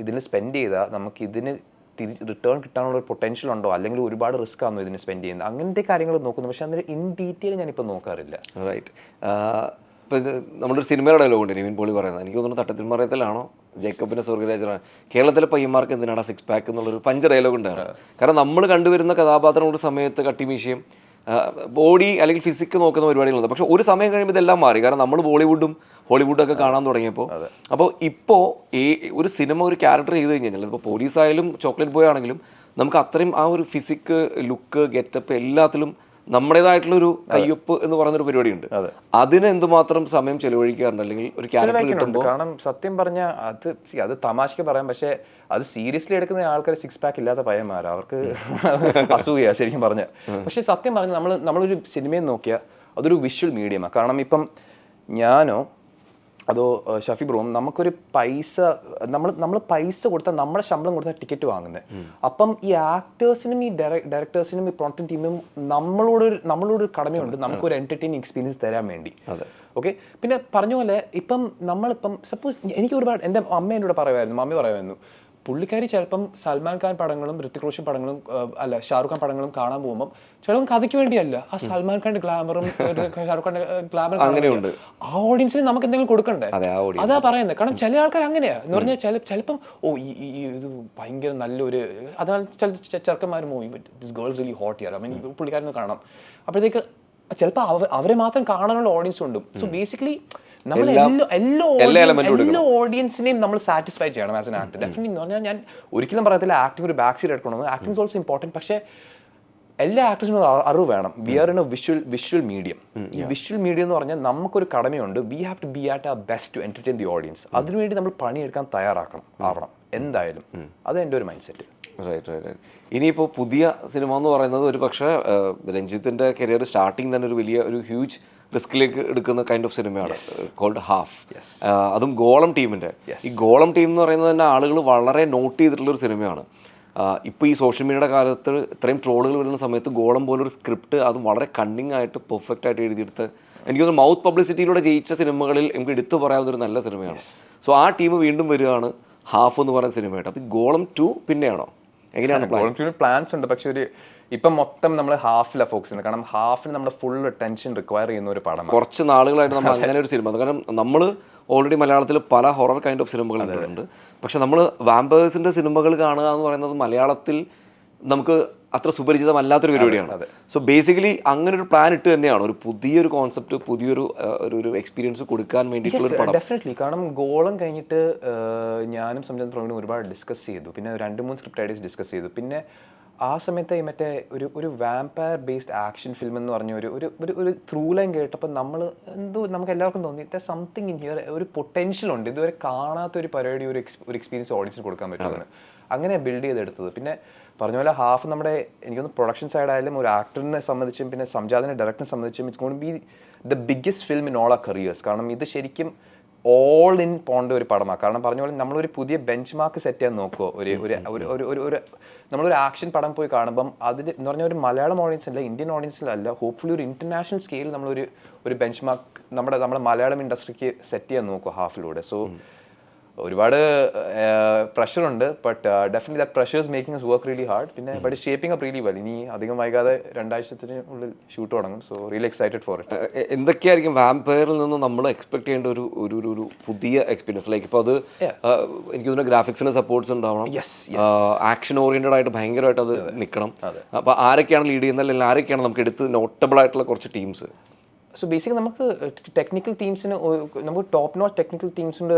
ഇതിന് സ്പെൻഡ് ചെയ്താൽ നമുക്ക് ഇതിന് തിരി റിട്ടേൺ കിട്ടാനുള്ള ഒരു പൊട്ടൻഷ്യൽ ഉണ്ടോ? അല്ലെങ്കിൽ ഒരുപാട് റിസ്ക് ആണോ ഇതിന് സ്പെൻഡ് ചെയ്യുന്നത്? അങ്ങനത്തെ കാര്യങ്ങൾ നോക്കുന്നു. പക്ഷെ അതിന് ഇൻ ഡീറ്റെയിൽ ഞാനിപ്പോൾ നോക്കാറില്ല. റൈറ്റ് ഇപ്പം ഇത് നമ്മുടെ ഒരു സിനിമയുടെ ഡയലോഗ് ഉണ്ട് നിവിൻ പോളി പറയുന്നത്. എനിക്ക് തോന്നുന്നു തട്ടത്തിൽ മറയത്തിലാണോ? ജേക്കബിന്റെ സ്വർഗരാജനാണ് കേരളത്തിലെ പയ്യന്മാർക്ക് എന്തിനാണ് സിക്സ് പാക്ക് എന്നുള്ളൊരു പഞ്ച് ഡയലോഗ് ഉണ്ടാണ് കാരണം നമ്മൾ കണ്ടുവരുന്ന കഥാപാത്രങ്ങളുടെ സമയത്ത് കട്ടിമീശയും ബോഡി അല്ലെങ്കിൽ ഫിസിക്ക് നോക്കുന്ന പരിപാടികളുണ്ട്. പക്ഷെ ഒരു സമയം കഴിയുമ്പോൾ ഇതെല്ലാം മാറി. കാരണം നമ്മൾ ബോളിവുഡും ഹോളിവുഡും ഒക്കെ കാണാൻ തുടങ്ങിയപ്പോൾ അപ്പോൾ ഇപ്പോൾ ഈ ഒരു സിനിമ ഒരു ക്യാരക്ടർ ചെയ്ത് കഴിഞ്ഞാൽ ഇപ്പോൾ പോലീസായാലും ചോക്ലേറ്റ് ബോയ് ആണെങ്കിലും നമുക്ക് അത്രയും ആ ഒരു ഫിസിക്ക് ലുക്ക് ഗെറ്റപ്പ് എല്ലാത്തിലും നമ്മുടേതായിട്ടുള്ള ഒരു കയ്യൊപ്പ് എന്ന് പറയുന്ന ഒരു പരിപാടിയുണ്ട്. അതെ. അതിന് എന്തുമാത്രം സമയം ചെലവഴിക്കാറുണ്ട്? അല്ലെങ്കിൽ ഒരു ക്യാരക്ടർ ചിലവാക്കുന്നുണ്ട് കിട്ടുമ്പോൾ കാരണം സത്യം പറഞ്ഞ അത് അത് തമാശക്ക് പറയാം. പക്ഷേ അത് സീരിയസ്ലി എടുക്കുന്ന ആൾക്കാർ സിക്സ് പാക്ക് ഇല്ലാത്ത പയന്മാരാ അവർക്ക് (laughs) അസൂയ ശരിക്കും പറഞ്ഞ. പക്ഷെ സത്യം പറഞ്ഞ നമ്മൾ നമ്മളൊരു സിനിമയിൽ നോക്കിയാൽ അതൊരു വിഷ്വൽ മീഡിയമാണ് കാരണം ഇപ്പം ഞാനോ അതോ ഷഫി ബ്രോം നമുക്കൊരു പൈസ നമ്മൾ നമ്മൾ പൈസ കൊടുത്താൽ നമ്മുടെ ശമ്പളം കൊടുത്താൽ ടിക്കറ്റ് വാങ്ങുന്നത് അപ്പം ഈ ആക്ടേഴ്സിനും ഈ ഡയറക്ടേഴ്സിനും ഈ പ്രൊഡക്ഷൻ ടീമിനും നമ്മളോട് നമ്മളോടൊരു നമ്മളോട് കടമയുണ്ട് നമുക്കൊരു എന്റർടൈനിങ് എക്സ്പീരിയൻസ് തരാൻ വേണ്ടി. ഓക്കെ പിന്നെ പറഞ്ഞ പോലെ ഇപ്പം നമ്മളിപ്പം സപ്പോസ് എനിക്ക് ഒരുപാട് എന്റെ അമ്മ എന്നോട് പറയുമായിരുന്നു മമ്മി പറയുമായിരുന്നു പുള്ളിക്കാരി ചിലപ്പം സൽമാൻ ഖാൻ പടങ്ങളും ഋത്തിക് റോഷൻ പടങ്ങളും അല്ല ഷാറുഖ് ഖാൻ പടങ്ങളും കാണാൻ പോകുമ്പോൾ ചിലപ്പം കഥയ്ക്ക് വേണ്ടിയല്ല ആ സൽമാൻ ഖാന്റെ ഗ്ലാമറും ഷാറുഖ് ഖാന്റെ ഗ്ലാമറും അങ്ങനെയുണ്ട്. ആ ഓഡിയൻസിന് നമുക്ക് എന്തെങ്കിലും കൊടുക്കണ്ടേ? അതെ പറയുന്നത് കാരണം ചില ആൾക്കാർ അങ്ങനെയാ. എന്ന് പറഞ്ഞാൽ ചില ചിലപ്പം ഓ ഈ ഇത് ഭയങ്കര നല്ലൊരു അതാണ് ചില ചെറുക്കന്മാർ movie this girls really hot year I mean പുള്ളിക്കാരൊന്ന് കാണാം അപ്പോഴത്തേക്ക് ചിലപ്പോൾ അവരെ മാത്രം കാണാനുള്ള ഓഡിയൻസ് ഉണ്ട്. സോ ബേസിക്കലി നമ്മൾ എല്ലാം- ഓഡിയൻസിനെയും നമ്മൾ സാറ്റിസ്ഫൈ ചെയ്യണം ആസ് എൻ ആക്ടർ ഡെഫിനറ്റ്ലി എന്ന് പറഞ്ഞാൽ ഞാൻ ഒരിക്കലും പറയത്തില്ല ആക്ടിംഗ് ഒരു ബാക്ക് സീറ്റ് എടുക്കണമെന്ന് ആക്ടിംഗ് ഇസ് ഓൾസോ ഇമ്പോർട്ടന്റ് പക്ഷേ എല്ലാ ആക്ടേഴ്സിനും അറിവ് വേണം. We are in a visual visual medium ഈ വിഷ്വൽ മീഡിയം എന്ന് പറഞ്ഞാൽ നമുക്കൊരു കടമയുണ്ട്. We have to be at our best to entertain the audience അതിനുവേണ്ടി നമ്മൾ പണിയെടുക്കാൻ തയ്യാറാക്കണം ആവണം. എന്തായാലും. അത് എന്റെ ഒരു mind set right right right ഇനിയിപ്പോൾ പുതിയ സിനിമ എന്ന് പറയുന്നത് ഒരു പക്ഷേ രഞ്ജിത്തിന്റെ കരിയർ സ്റ്റാർട്ടിങ് തന്നെ ഒരു വലിയ ഒരു ഹ്യൂജ് റിസ്കിലേക്ക് എടുക്കുന്ന കൈൻഡ് ഓഫ് സിനിമയാണ് കോൾഡ് ഹാഫ് അതും ഗോളം ടീമിന്റെ ഈ ഗോളം ടീം എന്ന് പറയുന്നത് തന്നെ ആളുകൾ വളരെ നോട്ട് ചെയ്തിട്ടുള്ള ഒരു സിനിമയാണ് ഇപ്പോൾ ഈ സോഷ്യൽ മീഡിയയുടെ കാലത്ത് ഇത്രയും ട്രോളുകൾ വരുന്ന സമയത്ത് ഗോളം പോലൊരു സ്ക്രിപ്റ്റ് അതും വളരെ കണ്ണിങ് ആയിട്ട് പെർഫെക്റ്റ് ആയിട്ട് എഴുതിയെടുത്ത് എനിക്ക് തോന്നുന്നു മൗത്ത് പബ്ലിസിറ്റിയിലൂടെ ജയിച്ച സിനിമകളിൽ എനിക്ക് എടുത്തു പറയാവുന്ന ഒരു നല്ല സിനിമയാണ് സോ ആ ടീം വീണ്ടും വരികയാണ് ഹാഫ് എന്ന് പറയുന്ന സിനിമയായിട്ട് അപ്പോൾ ഗോളം ടു പിന്നെയാണോ? എങ്ങനെയാണ്? പ്ലാൻസ് ഉണ്ട്. പക്ഷേ ഒരു ഇപ്പം മൊത്തം നമ്മൾ ഹാഫിലാണ് ഫോക്കസ് ചെയ്യുന്നത്. കാരണം ഹാഫിന് നമ്മൾ ഫുൾ ടെൻഷൻ റിക്വയർ ചെയ്യുന്ന ഒരു പടം കുറച്ച് നാളുകളായിട്ട് നമ്മൾ അങ്ങനെ ഒരു സിനിമ കാരണം നമ്മൾ ഓൾറെഡി മലയാളത്തിൽ പല ഹൊറർ കൈൻഡ് ഓഫ് സിനിമകൾ ഉണ്ട് പക്ഷെ നമ്മൾ വാമ്പേഴ്സിന്റെ സിനിമകൾ കാണുക എന്ന് പറയുന്നത് മലയാളത്തിൽ നമുക്ക് അത്ര സുപരിചിതമല്ലാത്തൊരു പരിപാടിയാണ്. സോ ബേസിക്കലി അങ്ങനെ ഒരു പ്ലാൻ ഇട്ട് തന്നെയാണ് ഒരു പുതിയൊരു കോൺസെപ്റ്റ് പുതിയൊരു ഒരു എക്സ്പീരിയൻസ് കൊടുക്കാൻ വേണ്ടിയിട്ടുള്ള ഡെഫിനറ്റ്ലി കാരണം ഗോളം കഴിഞ്ഞിട്ട് ഞാനും സംജയ് പ്രവീണും ഒരുപാട് ഡിസ്കസ് ചെയ്തു. പിന്നെ രണ്ട് മൂന്ന് സ്ക്രിപ്റ്റ് ഐഡിയസ് ഡിസ്കസ് ചെയ്തു. പിന്നെ ആ സമയത്ത് ഈ മറ്റേ ഒരു ഒരു വാമ്പയർ ബേസ്ഡ് ആക്ഷൻ ഫിലിം എന്ന് പറഞ്ഞ ഒരു ഒരു ഒരു ഒരു ത്രൂ ലൈൻ കേട്ടപ്പോൾ നമ്മൾ എന്തോ നമുക്ക് എല്ലാവർക്കും തോന്നി സംതിങ് ഇൻ ഹിയർ ഒരു പൊട്ടൻഷ്യൽ ഉണ്ട്. ഇതുവരെ കാണാത്ത ഒരു പരിപാടി ഒരു ഒരു എക്സ്പീരിയൻസ് ഓഡിയൻസിന് കൊടുക്കാൻ പറ്റുമെന്ന് അങ്ങനെ ബിൽഡ് ചെയ്തെടുത്തത്. പിന്നെ പറഞ്ഞ പോലെ ഹാഫ് നമ്മുടെ എനിക്കൊന്ന് പ്രൊഡക്ഷൻ സൈഡ് ആയാലും ഒരു ആക്ടറിനെ സംബന്ധിച്ചും പിന്നെ സംജാതിനെ ഡയറക്ടറിനെ സംബന്ധിച്ചും it's gonna be the biggest film in all our careers കാരണം ഇത് ശരിക്കും ഓൾ ഇൻ പോണ്ട ഒരു പടമാണ് കാരണം പറഞ്ഞ പോലെ നമ്മളൊരു പുതിയ ബെഞ്ച് മാർക്ക് സെറ്റ് ചെയ്യാൻ നോക്കുമോ ഒരു ഒരു ഒരു ഒരു ഒരു ഒരു നമ്മളൊരു ആക്ഷൻ പടം പോയി കാണുമ്പം അതിൽ എന്ന് പറഞ്ഞാൽ ഒരു മലയാളം ഓഡിയൻസ് അല്ല ഇന്ത്യൻ ഓഡിയൻസിലല്ല ഹോപ്പ്ഫുള്ളി ഒരു ഇന്റർനാഷണൽ സ്കെയിൽ നമ്മളൊരു ഒരു ബെഞ്ച് മാർക്ക് നമ്മുടെ നമ്മുടെ മലയാളം ഇൻഡസ്ട്രിക്ക് സെറ്റ് ചെയ്യാൻ നോക്കുക ഹാഫിലൂടെ സോ ഒരുപാട് പ്രഷറുണ്ട് but definitely that pressures making work really hard പിന്നെ but shaping up really well ഇനി അധികം വൈകാതെ രണ്ടാഴ്ചത്തിന് ഉള്ളിൽ ഷൂട്ട് തുടങ്ങും so really excited for it എന്തൊക്കെയായിരിക്കും വാമ്പയറിൽ നിന്ന് നമ്മൾ എക്സ്പെക്ട് ചെയ്യേണ്ട ഒരു ഒരു ഒരു- പുതിയ എക്സ്പീരിയൻസ് ലൈക്ക് ഇപ്പോൾ അത് എനിക്ക് തോന്നുന്നു ഗ്രാഫിക്സിന് സപ്പോർട്ട്സ് ഉണ്ടാവണം. Yes, ആക്ഷൻ ഓറിയന്റഡ് ആയിട്ട് ഭയങ്കരമായിട്ട് അത് നിൽക്കണം. അപ്പോൾ ആരൊക്കെയാണ് ലീഡ് ചെയ്യുന്നത്? അല്ലെങ്കിൽ ആരൊക്കെയാണ് നമുക്ക് എടുത്ത് നോട്ടബിൾ ആയിട്ടുള്ള കുറച്ച് ടീംസ് സോ ബേസിക്കലി നമുക്ക് ടെക്നിക്കൽ ടീംസിന് നമുക്ക് ടോപ്പ് നോട്ട് ടെക്നിക്കൽ ടീംസിന്റെ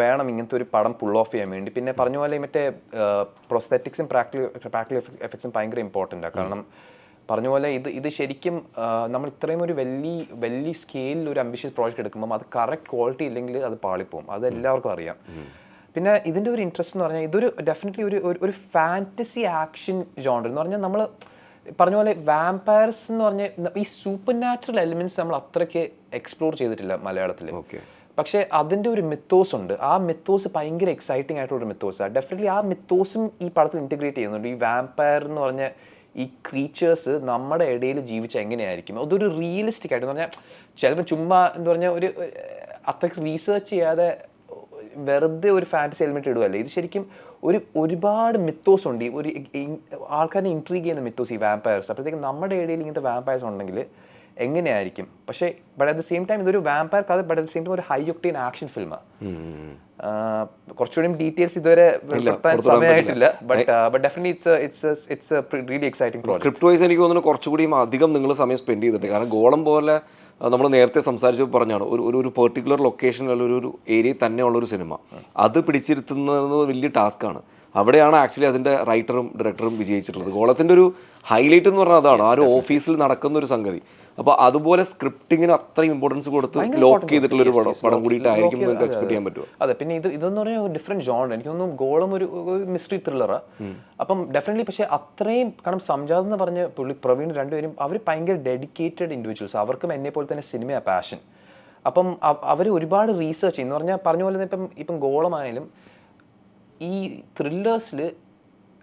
വേണം ഇങ്ങനത്തെ ഒരു പടം പുൾ ഓഫ് ചെയ്യാൻ വേണ്ടി. പിന്നെ പറഞ്ഞ പോലെ മറ്റേ പ്രൊസ്തറ്റിക്സും പ്രാക്ടിക്കൽ പ്രാക്ടിക്കൽ എഫക്ട്സും ഭയങ്കര ഇമ്പോർട്ടന്റ് ആണ് കാരണം പറഞ്ഞ പോലെ ഇത് ഇത് ശരിക്കും നമ്മൾ ഇത്രയും ഒരു വലിയ വലിയ സ്കെയിലിൽ ഒരു അംബിഷ്യസ് പ്രോജക്റ്റ് എടുക്കുമ്പോൾ അത് കറക്റ്റ് ക്വാളിറ്റി ഇല്ലെങ്കിൽ അത് പാളിപ്പോവും. അത് എല്ലാവർക്കും അറിയാം. പിന്നെ ഇതിന്റെ ഒരു ഇൻട്രസ്റ്റ് എന്ന് പറഞ്ഞാൽ ഇതൊരു ഡെഫിനറ്റ്ലി ഒരു- ഒരു ഫാന്റസി ആക്ഷൻ ജോണ്ടർ എന്ന് പറഞ്ഞാൽ നമ്മൾ പറഞ്ഞ പോലെ വാമ്പയർസ് എന്ന് പറഞ്ഞ ഈ സൂപ്പർ നാച്ചുറൽ എലിമെന്റ്സ് നമ്മൾ അത്രയ്ക്ക് എക്സ്പ്ലോർ ചെയ്തിട്ടില്ല മലയാളത്തിൽ. ഓക്കെ പക്ഷേ അതിന്റെ ഒരു മിത്തോസ് ഉണ്ട്. ആ മിത്തോസ് ഭയങ്കര എക്സൈറ്റിംഗ് ആയിട്ടുള്ള ഒരു മിത്തോസാണ് ഡെഫിനറ്റ്ലി ആ മിത്തോസും ഈ പടത്തിൽ ഇന്റഗ്രേറ്റ് ചെയ്യുന്നുണ്ട്. ഈ വാമ്പയർ എന്ന് പറഞ്ഞ ഈ ക്രീച്ചേഴ്സ് നമ്മുടെ ഇടയിൽ ജീവിച്ച എങ്ങനെയായിരിക്കും? അതൊരു റിയലിസ്റ്റിക് ആയിട്ട് പറഞ്ഞാൽ ചിലപ്പോൾ ചുമ്മാ എന്ന് പറഞ്ഞാൽ ഒരു അത്രയ്ക്ക് റീസേർച്ച് ചെയ്യാതെ വെറുതെ ഒരു ഫാന്റസി എലിമെന്റ് ഇടുകയല്ല ഇത് ശരിക്കും ഒരു ഒരുപാട് മിത്തോസ് ഉണ്ട്. ഈ ഒരു ആൾക്കാരെ ഇൻട്രീഗ് ചെയ്യുന്ന മിത്തോസ് ഈ വാമ്പയർസ് അപ്പോഴത്തേക്കും നമ്മുടെ ഇടയിൽ ഇങ്ങനത്തെ വാമ്പയർസ് ഉണ്ടെങ്കിൽ എങ്ങനെയായിരിക്കും? പക്ഷേ but at the same time ഇതൊരു വാമ്പയർ കഥ but at the same time ഒരു ഹൈ ഒക്ടീൻ ആക്ഷൻ ഫിലിമാണ് കുറച്ചുകൂടി ഡീറ്റെയിൽസ് ഇതുവരെ വെളിപ്പെടുത്താൻ സമയമായിട്ടില്ല. But but definitely it's it's it's really exciting script wise എനിക്ക് തോന്നുന്നു കുറച്ചുകൂടി അധികം നിങ്ങൾ സമയം സ്പെൻഡ് ചെയ്തിട്ട് കാരണം ഗോളം പോലെ നമ്മൾ നേരത്തെ സംസാരിച്ച് പറഞ്ഞാണ് ഒരു ഒരു ഒരു പെർട്ടിക്കുലർ ലൊക്കേഷൻ അല്ലെങ്കിൽ ഒരു ഏരിയയിൽ തന്നെയുള്ള ഒരു സിനിമ അത് പിടിച്ചിരുത്തുന്നത് വലിയ ടാസ്ക്കാണ് അവിടെയാണ് ആക്ച്വലി അതിന്റെ റൈറ്ററും ഡയറക്ടറും വിജയിച്ചിട്ടുള്ളത്. ഗോളത്തിന്റെ ഒരു ഹൈലൈറ്റ് എന്ന് പറഞ്ഞാൽ അതാണ് ആ ഒരു ഓഫീസിൽ നടക്കുന്ന ഒരു സംഗതി. അപ്പോൾ അതുപോലെ സ്ക്രിപ്റ്റിങ്ങിന് അത്രയും ഇമ്പോർട്ടൻസ് കൊടുത്ത് ലോക്ക് ചെയ്തിട്ടുള്ള ഒരു പടം. പടം കൂടിയിട്ടായിരിക്കും നിങ്ങൾക്ക് എക്സ്പെക്ട് ചെയ്യാൻ പറ്റുമോ? അതെ. പിന്നെ ഇത് ഇതെന്ന് പറഞ്ഞാൽ ഒരു ഡിഫറെന്റ് ജോൺ എനിക്ക് തോന്നുന്നു ഗോളം ഒരു മിസ്റ്ററി ത്രില്ലറ അപ്പം ഡെഫിനറ്റ്ലി പക്ഷേ അത്രയും കാരണം സംജാത് എന്ന് പറഞ്ഞ പുള്ളി പ്രവീൺ രണ്ടുപേരും അവർ ഭയങ്കര ഡെഡിക്കേറ്റഡ് ഇൻഡിവിജ്വൽസ് അവർക്കും എന്നെ പോലെ തന്നെ സിനിമ പാഷൻ അപ്പം അവർ ഒരുപാട് റീസെർച്ച് എന്ന് പറഞ്ഞാൽ പറഞ്ഞ പോലെ തന്നെ ഇപ്പം ഇപ്പം ഗോളമായാലും ഈ ത്രില്ലേഴ്സിൽ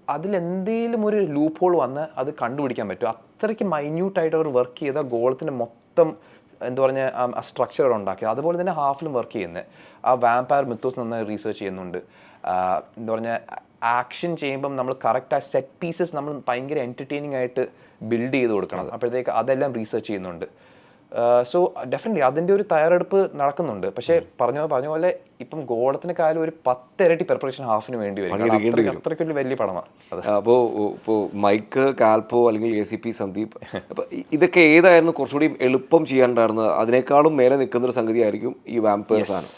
അതിലെന്തേലും ഒരു ലൂപ്പ് ഹോൾ വന്ന് അത് കണ്ടുപിടിക്കാൻ പറ്റും. അത്രയ്ക്ക് മൈന്യൂട്ടായിട്ട് അവർ വർക്ക് ചെയ്ത ഗോളത്തിന്റെ മൊത്തം എന്താ പറഞ്ഞ ആ സ്ട്രക്ചർ ഉണ്ടാക്കി. അതുപോലെ തന്നെ ഹാഫിലും വർക്ക് ചെയ്യുന്നത് ആ വാമ്പയർ മിത്തോസ് നന്നായി റീസെർച്ച് ചെയ്യുന്നുണ്ട്. എന്താ പറഞ്ഞ ആക്ഷൻ ചെയ്യുമ്പം നമ്മൾ കറക്റ്റ് ആ സെറ്റ് പീസസ് നമ്മൾ ഭയങ്കര എന്റർടൈനിങ് ആയിട്ട് ബിൽഡ് ചെയ്ത് കൊടുക്കണം. അപ്പോഴത്തേക്ക് അതെല്ലാം റീസെർച്ച് ചെയ്യുന്നുണ്ട്. സോ ഡെഫിനറ്റ്ലി അതിന്റെ ഒരു തയ്യാറെടുപ്പ് നടക്കുന്നുണ്ട്. പക്ഷേ പറഞ്ഞ പറഞ്ഞ പോലെ ഇപ്പം ഗോളത്തിന് കാലം ഒരു പത്തിരട്ടി പ്രിപ്പറേഷൻ ഹാഫിന് വേണ്ടി വരും. അത്രയ്ക്കൊരു വലിയ പടമാണ് അപ്പോൾ ഇപ്പോൾ മൈക്ക് കാൽപ്പോ അല്ലെങ്കിൽ എ സി പി സന്ദീപ് അപ്പോൾ ഇതൊക്കെ ഏതായിരുന്നു കുറച്ചുകൂടി എളുപ്പം ചെയ്യാനുണ്ടായിരുന്നത്? അതിനേക്കാളും മേലെ നിൽക്കുന്ന ഒരു സംഗതി ആയിരിക്കും ഈ വാമ്പേഴ്സ് ആണ്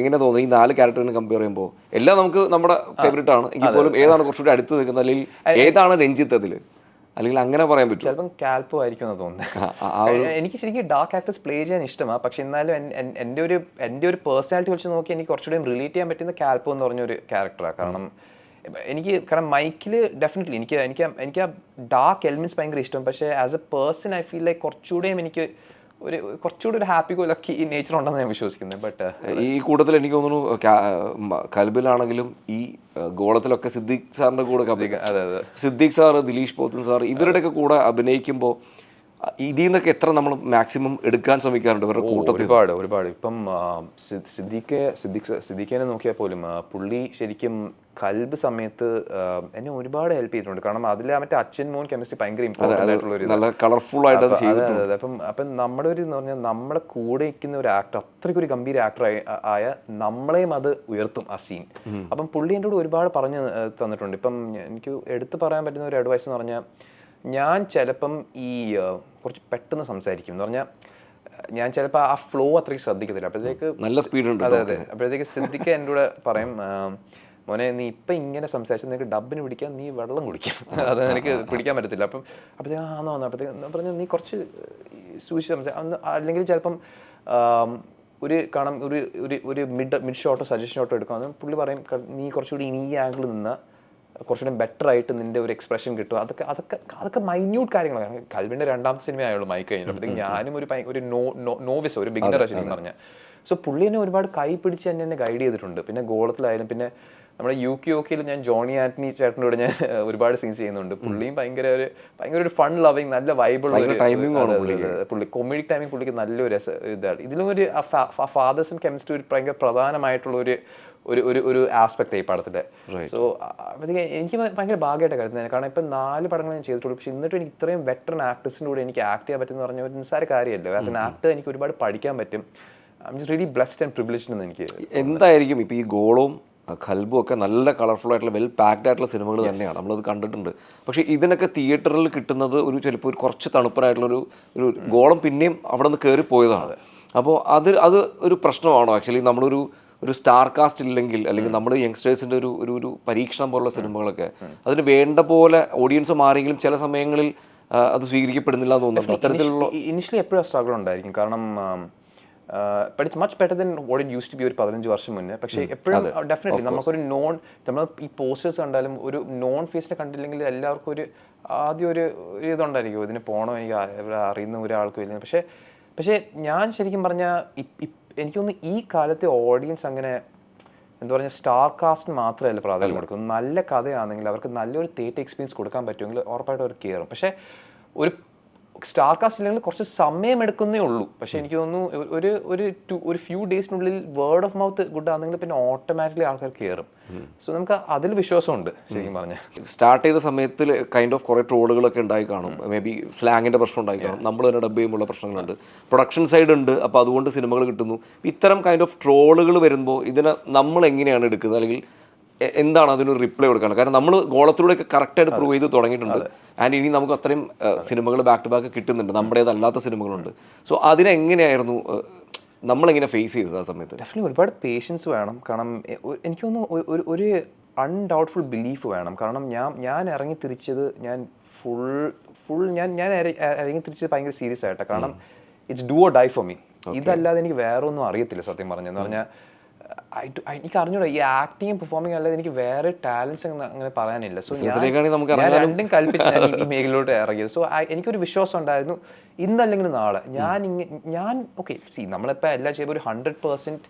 എങ്ങനെ തോന്നുന്നു? ഈ നാല് ക്യാരക്ടറിനെ കമ്പയർ ചെയ്യുമ്പോൾ എല്ലാം നമുക്ക് നമ്മുടെ ഫേവറേറ്റ് ആണ്. എങ്കിൽ പോലും ഏതാണ് കുറച്ചുകൂടി അടുത്ത് നിൽക്കുന്നത്? അല്ലെങ്കിൽ ഏതാണ് രഞ്ജിത്ത് അതിൽ അല്ലെങ്കിൽ അങ്ങനെ പറയാൻ പറ്റും ചിലപ്പം കാൽപ്പോ ആയിരിക്കും എന്ന് തോന്നുന്നത് എനിക്ക് ശരിക്കും ഡാർക്ക് ആക്ടേഴ്സ് പ്ലേ ചെയ്യാൻ ഇഷ്ടമാണ് പക്ഷെ എന്നാലും എൻ- എൻ- എന്റെ ഒരു എന്റെ ഒരു പേഴ്സണാലിറ്റി വെച്ച് നോക്കി എനിക്ക് കുറച്ചുകൂടി റിലേറ്റ് ചെയ്യാൻ പറ്റുന്ന കാൽപ്പോ എന്ന് പറഞ്ഞൊരു ക്യാരക്ടറാണ് കാരണം എനിക്ക് കാരണം മൈക്കിൽ ഡെഫിനറ്റ്ലി എനിക്ക് എനിക്ക് എനിക്ക് ആ ഡാർക്ക് എലിമെന്റ്സ് ഭയങ്കര ഇഷ്ടം. പക്ഷേ as a person I feel like കുറച്ചുകൂടെയും എനിക്ക് ഒരു കുറച്ചുകൂടി ഒരു ഹാപ്പി ഗോ ലക്കി നേച്ചർ ഉണ്ടെന്ന് ഞാൻ വിശ്വസിക്കുന്നത് ബട്ട് ഈ കൂട്ടത്തിൽ എനിക്ക് തോന്നുന്നു മ- കൽബിലാണെങ്കിലും ഈ ഗോളത്തിലൊക്കെ സിദ്ദീഖ് സാറിന്റെ കൂടെ അഭിനയിക്കാം. അതെ അതെ സിദ്ദീഖ് സാറ് ദിലീഷ് പോത്തൻ സാർ ഇവരുടെയൊക്കെ കൂടെ അഭിനയിക്കുമ്പോൾ ഇതിൽ നിന്നൊക്കെ എത്ര നമ്മൾ മാക്സിമം എടുക്കാൻ ശ്രമിക്കാറുണ്ട്? ഇവരുടെ കൂട്ടത്തിൽ ഒരുപാട് ഒരുപാട്. ഇപ്പം സിദ്ദീഖ് സിദ്ദീഖ് സിദ്ദീഖിനെ നോക്കിയാൽ പോലും പുള്ളി ശരിക്കും കൽബ് സമയത്ത് എന്നെ ഒരുപാട് ഹെൽപ്പ് ചെയ്തിട്ടുണ്ട്. കാരണം അതിൽ മറ്റേ അച്ഛൻ മോൻ കെമിസ്ട്രി ഭയങ്കര ഇമ്പോർട്ടന്റ് ആയിട്ടുള്ള ഒരു നല്ല കളർഫുൾ ആയിട്ട് അപ്പൊ. അപ്പം നമ്മുടെ ഒരു എന്ന് പറഞ്ഞാൽ നമ്മളെ കൂടെ ഇരിക്കുന്ന ഒരു ആക്ടർ അത്രയ്ക്ക് ഒരു ഗംഭീര ആക്ടർ ആയ നമ്മളെയും അത് ഉയർത്തും ആ സീൻ അപ്പം പുള്ളി എന്റെ കൂടെ ഒരുപാട് പറഞ്ഞു തന്നിട്ടുണ്ട്. ഇപ്പം എനിക്ക് എടുത്തു പറയാൻ പറ്റുന്ന ഒരു അഡ്വൈസ് എന്ന് പറഞ്ഞാൽ ഞാൻ ചിലപ്പം ഈ കുറച്ച് പെട്ടെന്ന് സംസാരിക്കും. എന്ന് പറഞ്ഞാൽ ഞാൻ ചിലപ്പോൾ ആ ഫ്ലോ അത്രയ്ക്ക് ശ്രദ്ധിക്കത്തില്ല. അപ്പോഴത്തേക്ക് നല്ല സ്പീഡ് ഉണ്ട് അതെ അതെ. അപ്പോഴത്തേക്ക് സിദ്ധിക്ക എന്റെ കൂടെ പറയും മോനെ നീ ഇപ്പം ഇങ്ങനെ സംസാരിച്ച് നിനക്ക് ഡബിന് പിടിക്കാൻ നീ വെള്ളം കുടിക്കും. അത് എനിക്ക് പിടിക്കാൻ പറ്റത്തില്ല. അപ്പം അപ്പോഴത്തേക്ക് ആ വന്നു. അപ്പോഴത്തേക്ക് ഞാൻ പറഞ്ഞു നീ കുറച്ച് സൂക്ഷിച്ച് അന്ന് അല്ലെങ്കിൽ ചിലപ്പം ഒരു കാണാം ഒരു ഒരു ഒരു മിഡ് മിഡ് ഷോട്ടോ സജഷൻ ഷോട്ടോ എടുക്കാം പുള്ളി പറയും "ക- നീ കുറച്ചുകൂടി ഇനി ഈ ആംഗിൾ നിന്ന് കുറച്ചുകൂടി ബെറ്റർ ആയിട്ട് നിന്റെ ഒരു എക്സ്പ്രഷൻ കിട്ടും. അതൊക്കെ അതൊക്കെ അതൊക്കെ മൈന്യൂട്ട് കാര്യങ്ങളാണ്. കൽവിന്റെ രണ്ടാമത്തെ സിനിമ ആയുള്ളൂ മൈക്ക് കഴിഞ്ഞപ്പോഴത്തേക്ക് ഞാനും ഒരു ഒരു നോ നോവിസ് ഒരു ബിഗിനർ ശരിക്കും പറഞ്ഞ. സോ പുള്ളി എന്നെ ഒരുപാട് കൈ പിടിച്ച് എന്നെ എന്നെ ഗൈഡ് ചെയ്തിട്ടുണ്ട്. പിന്നെ ഗോളത്തിലായാലും പിന്നെ നമ്മുടെ യു കെ ഒക്കെയിൽ ഞാൻ ജോണി ആന്റണി ചേട്ടന്റെ കൂടെ ഞാൻ (laughs) ഒരുപാട് സീൻസ് ചെയ്യുന്നുണ്ട്. പുള്ളിയും ഭയങ്കര ഒരു ഭയങ്കര ഒരു ഫൺ ലവിങ് നല്ല വൈബിൾ. പുള്ളി കൊമഡി ടൈമിംഗ് പുള്ളിക്ക് നല്ലൊരു രസ ഇതാണ്. ഇതിലും ഒരു ഫാദേഴ്സ് ആൻഡ് കെമിസ്ട്രി ഒരു ഭയങ്കര പ്രധാനമായിട്ടുള്ള ഒരു ഒരു ഒരു ഒരു ആസ്പെക്ട് ഈ പടത്തിന്റെ സോ സോ എനിക്ക് ഭയങ്കര ഭാഗ്യമായിട്ട് കരുതുന്നത് കാരണം ഇപ്പം നാല് പടങ്ങൾ ഞാൻ ചെയ്തിട്ടുള്ളൂ. പക്ഷെ എന്നിട്ട് എനിക്ക് ഇത്രയും വെറ്ററൻ ആക്ടേഴ്സിന്റെ കൂടെ എനിക്ക് ആക്ട് ചെയ്യാൻ പറ്റുന്ന പറഞ്ഞ ഒരു നിസ്സാര കാര്യമല്ലോ? ആസ് എൻ ആക്ടർ എനിക്ക് ഒരുപാട് പഠിക്കാൻ പറ്റും. I just really blessed and privileged എന്ന് എനിക്ക് എന്തായിരിക്കും ഇപ്പോൾ ഈ ഗോളവും ഖൽബും ഒക്കെ നല്ല കളർഫുൾ ആയിട്ടുള്ള വെൽ പാക്ഡ് ആയിട്ടുള്ള സിനിമകൾ തന്നെയാണ് നമ്മളത് കണ്ടിട്ടുണ്ട്. പക്ഷേ ഇതിനൊക്കെ തിയേറ്ററിൽ കിട്ടുന്നത് ഒരു ചിലപ്പോൾ ഒരു കുറച്ച് തണുപ്പനായിട്ടുള്ളൊരു ഒരു ഗോളം പിന്നെയും അവിടെ നിന്ന് കയറി പോയതാണ് അപ്പോൾ അത് അത് ഒരു പ്രശ്നമാണോ? ആക്ച്വലി നമ്മളൊരു ഒരു സ്റ്റാർ കാസ്റ്റ് ഇല്ലെങ്കിൽ അല്ലെങ്കിൽ നമ്മൾ യങ്സ്റ്റേഴ്സിന്റെ ഒരു ഒരു ഒരു പരീക്ഷണം പോലുള്ള സിനിമകളൊക്കെ അതിന് വേണ്ട പോലെ ഓഡിയൻസ് മാറിയെങ്കിലും ചില സമയങ്ങളിൽ അത് സ്വീകരിക്കപ്പെടുന്നില്ല എന്ന് തോന്നുന്നുണ്ട്. അത്തരത്തിലുള്ള ഇനിഷ്യലി എപ്പോഴും സ്ട്രഗിൾ ഉണ്ടായിരിക്കും. കാരണം but it's much better than what it use to be ഒരു പതിനഞ്ച് വർഷം മുന്നേ. പക്ഷേ എപ്പോഴും ഡെഫിനറ്റ്ലി നമുക്കൊരു നോൺ നമ്മൾ ഈ പോസ്റ്റേഴ്സ് കണ്ടാലും ഒരു നോൺ ഫേസിനെ കണ്ടില്ലെങ്കിൽ എല്ലാവർക്കും ഒരു ആദ്യം ഒരു ഇതുണ്ടായിരിക്കും. ഇതിന് പോകണം എനിക്ക് അറിയുന്ന ഒരാൾക്കും ഇല്ല പക്ഷേ പക്ഷേ ഞാൻ ശരിക്കും പറഞ്ഞാൽ എനിക്കൊന്ന് ഈ കാലത്തെ ഓഡിയൻസ് അങ്ങനെ എന്താ പറയുക സ്റ്റാർ കാസ്റ്റ് മാത്രമല്ല പ്രാധാന്യം കൊടുക്കുന്നത്. നല്ല കഥയാണെങ്കിൽ അവർക്ക് നല്ലൊരു തേറ്റ് എക്സ്പീരിയൻസ് കൊടുക്കാൻ പറ്റുമെങ്കിൽ ഉറപ്പായിട്ട് അവർ കയറും പക്ഷേ ഒരു സ്റ്റാർ കാസ്റ്റ് ഇല്ലെങ്കിൽ കുറച്ച് സമയമെടുക്കുന്നേ ഉള്ളൂ. പക്ഷെ എനിക്ക് തോന്നുന്നു ഒരു ഒരു ടു ഒരു ഫ്യൂ ഡേയ്സിനുള്ളിൽ വേർഡ് ഓഫ് മൗത്ത് ഗുഡ് ആണെങ്കിൽ പിന്നെ ഓട്ടോമാറ്റിക്കലി ആൾക്കാർ കയറും സോ നമുക്ക് അതിൽ വിശ്വാസമുണ്ട് ശരിക്കും പറഞ്ഞാൽ. സ്റ്റാർട്ട് ചെയ്ത സമയത്തിൽ കൈൻഡ് ഓഫ് കുറേ ട്രോളുകളൊക്കെ ഉണ്ടായി കാണും. മേ ബി സ്ലാങ്ങിന്റെ പ്രശ്നം ഉണ്ടായി കാണും. നമ്മൾ തന്നെ ഡബ് ചെയ്യുമ്പോൾ പ്രശ്നങ്ങളുണ്ട്. പ്രൊഡക്ഷൻ സൈഡ് ഉണ്ട്. അപ്പോൾ അതുകൊണ്ട് സിനിമകൾ കിട്ടുന്നു. ഇത്തരം കൈൻഡ് ഓഫ് ട്രോളുകൾ വരുമ്പോൾ ഇതിനെ നമ്മൾ എങ്ങനെയാണ് എടുക്കുന്നത്? അല്ലെങ്കിൽ എന്താണ് അതിനൊരു റിപ്ലൈ കൊടുക്കാൻ കാരണം നമ്മൾ ഗോളത്തിലൂടെയൊക്കെ കറക്റ്റായിട്ട് പ്രൂവ് ചെയ്ത് തുടങ്ങിയിട്ടുണ്ട്. ആൻഡ് ഇനി നമുക്ക് അത്രയും സിനിമകൾ ബാക്ക് ടു ബാക്ക് കിട്ടുന്നുണ്ട്. നമ്മുടേതല്ലാത്ത സിനിമകളുണ്ട്. സോ അതിനെങ്ങനെയായിരുന്നു നമ്മളെങ്ങനെ ഫേസ് ചെയ്തത് ആ സമയത്ത്? ഡെഫിനറ്റ്ലി ഒരുപാട് പേഷ്യൻസ് വേണം. കാരണം എനിക്ക് തോന്നുന്നു ഒരു ഒരു അൺഡൗട്ട്ഫുൾ ബിലീഫ് വേണം. കാരണം ഞാൻ ഞാൻ ഇറങ്ങി തിരിച്ചത് ഞാൻ ഫുൾ ഫുൾ ഞാൻ ഞാൻ ഇറങ്ങി തിരിച്ചത് ഭയങ്കര സീരിയസ് ആയിട്ടാണ് കാരണം it's do or die for me ഇതല്ലാതെ എനിക്ക് വേറെ ഒന്നും അറിയത്തില്ല സത്യം പറഞ്ഞെന്ന് പറഞ്ഞാൽ എനിക്ക് അറിഞ്ഞൂടാ ഈ ആക്ടിങ് പെർഫോമിങ് അല്ലാതെ എനിക്ക് വേറെ ടാലൻസ് അങ്ങനെ പറയാനില്ല. സോ ഞാൻ രണ്ടും കൽപ്പിച്ച് ഞാൻ ഈ മേഖലയിലോട്ട് ഇറങ്ങിയത്. സോ എനിക്കൊരു വിശ്വാസം ഉണ്ടായിരുന്നു ഇന്നല്ലെങ്കിൽ നാളെ. ഞാൻ ഇങ്ങനെ ഞാൻ ഓക്കെ സി നമ്മളിപ്പോൾ എല്ലാം ചെയ്യുമ്പോൾ ഒരു ഹൺഡ്രഡ് പെർസെന്റ്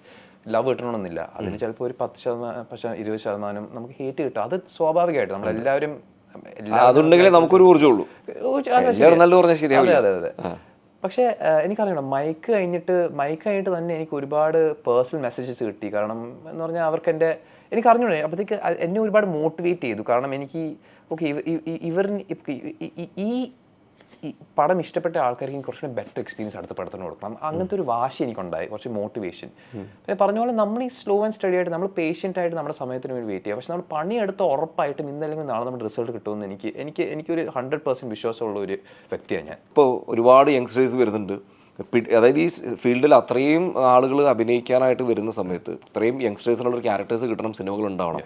ലവ് കിട്ടണമെന്നില്ല. അതിന് ചിലപ്പോൾ ഒരു പത്ത് ശതമാനം പക്ഷേ ഇരുപത് ശതമാനം നമുക്ക് ഹേറ്റ് കിട്ടും. അത് സ്വാഭാവികമായിട്ട്. നമ്മളെല്ലാവരും അതുണ്ടെങ്കിലേ നമുക്കൊരു ഊർജമുള്ളൂ. അതെ അതെ അതെ പക്ഷേ എനിക്കറിയണം. മൈക്ക് കഴിഞ്ഞിട്ട് മൈക്ക് കഴിഞ്ഞിട്ട് തന്നെ എനിക്ക് ഒരുപാട് പേഴ്സണൽ മെസ്സേജസ് കിട്ടി. കാരണം എന്ന് പറഞ്ഞാൽ അവർക്ക് എന്റെ എനിക്ക് അറിഞ്ഞൂടെ അപ്പോഴത്തേക്ക് എന്നെ ഒരുപാട് മോട്ടിവേറ്റ് ചെയ്തു. കാരണം എനിക്ക് ഓക്കെ ഇവർ ഈ ഈ പടം ഇഷ്ടപ്പെട്ട ആൾക്കാർക്ക് കുറച്ചുകൂടി ബെറ്റർ എക്സ്പീരിയൻസ് അടുത്ത പടത്തിന് കൊടുക്കണം. അങ്ങനത്തെ ഒരു വാശി എനിക്കുണ്ടായി കുറച്ച് മോട്ടിവേഷൻ പിന്നെ പറഞ്ഞ പോലെ നമ്മൾ ഈ സ്ലോ ആൻഡ് സ്റ്റഡി ആയിട്ട് നമ്മൾ പേഷ്യന്റ് ആയിട്ട് നമ്മുടെ സമയത്തിന് വേണ്ടി വെയിറ്റ് ചെയ്യുക പക്ഷെ നമ്മൾ പണിയെടുത്ത് ഉറപ്പായിട്ടും ഇന്നല്ലെങ്കിൽ നാളെ നമ്മുടെ റിസൾട്ട് കിട്ടുമെന്ന് എനിക്ക് എനിക്ക് എനിക്കൊരു ഹൺഡ്രഡ് പെർസെന്റ് വിശ്വാസമുള്ള ഒരു വ്യക്തിയാണ് ഞാൻ. ഇപ്പോൾ ഒരുപാട് യങ്സ്റ്റേഴ്സ് വരുന്നുണ്ട്. അതായത് ഈ ഫീൽഡിൽ അത്രയും ആളുകൾ അഭിനയിക്കാനായിട്ട് വരുന്ന സമയത്ത് അത്രയും യങ്സ്റ്റേഴ്സിനുള്ള ഒരു ക്യാരക്ടേഴ്സ് കിട്ടണം സിനിമകൾ ഉണ്ടാവണം.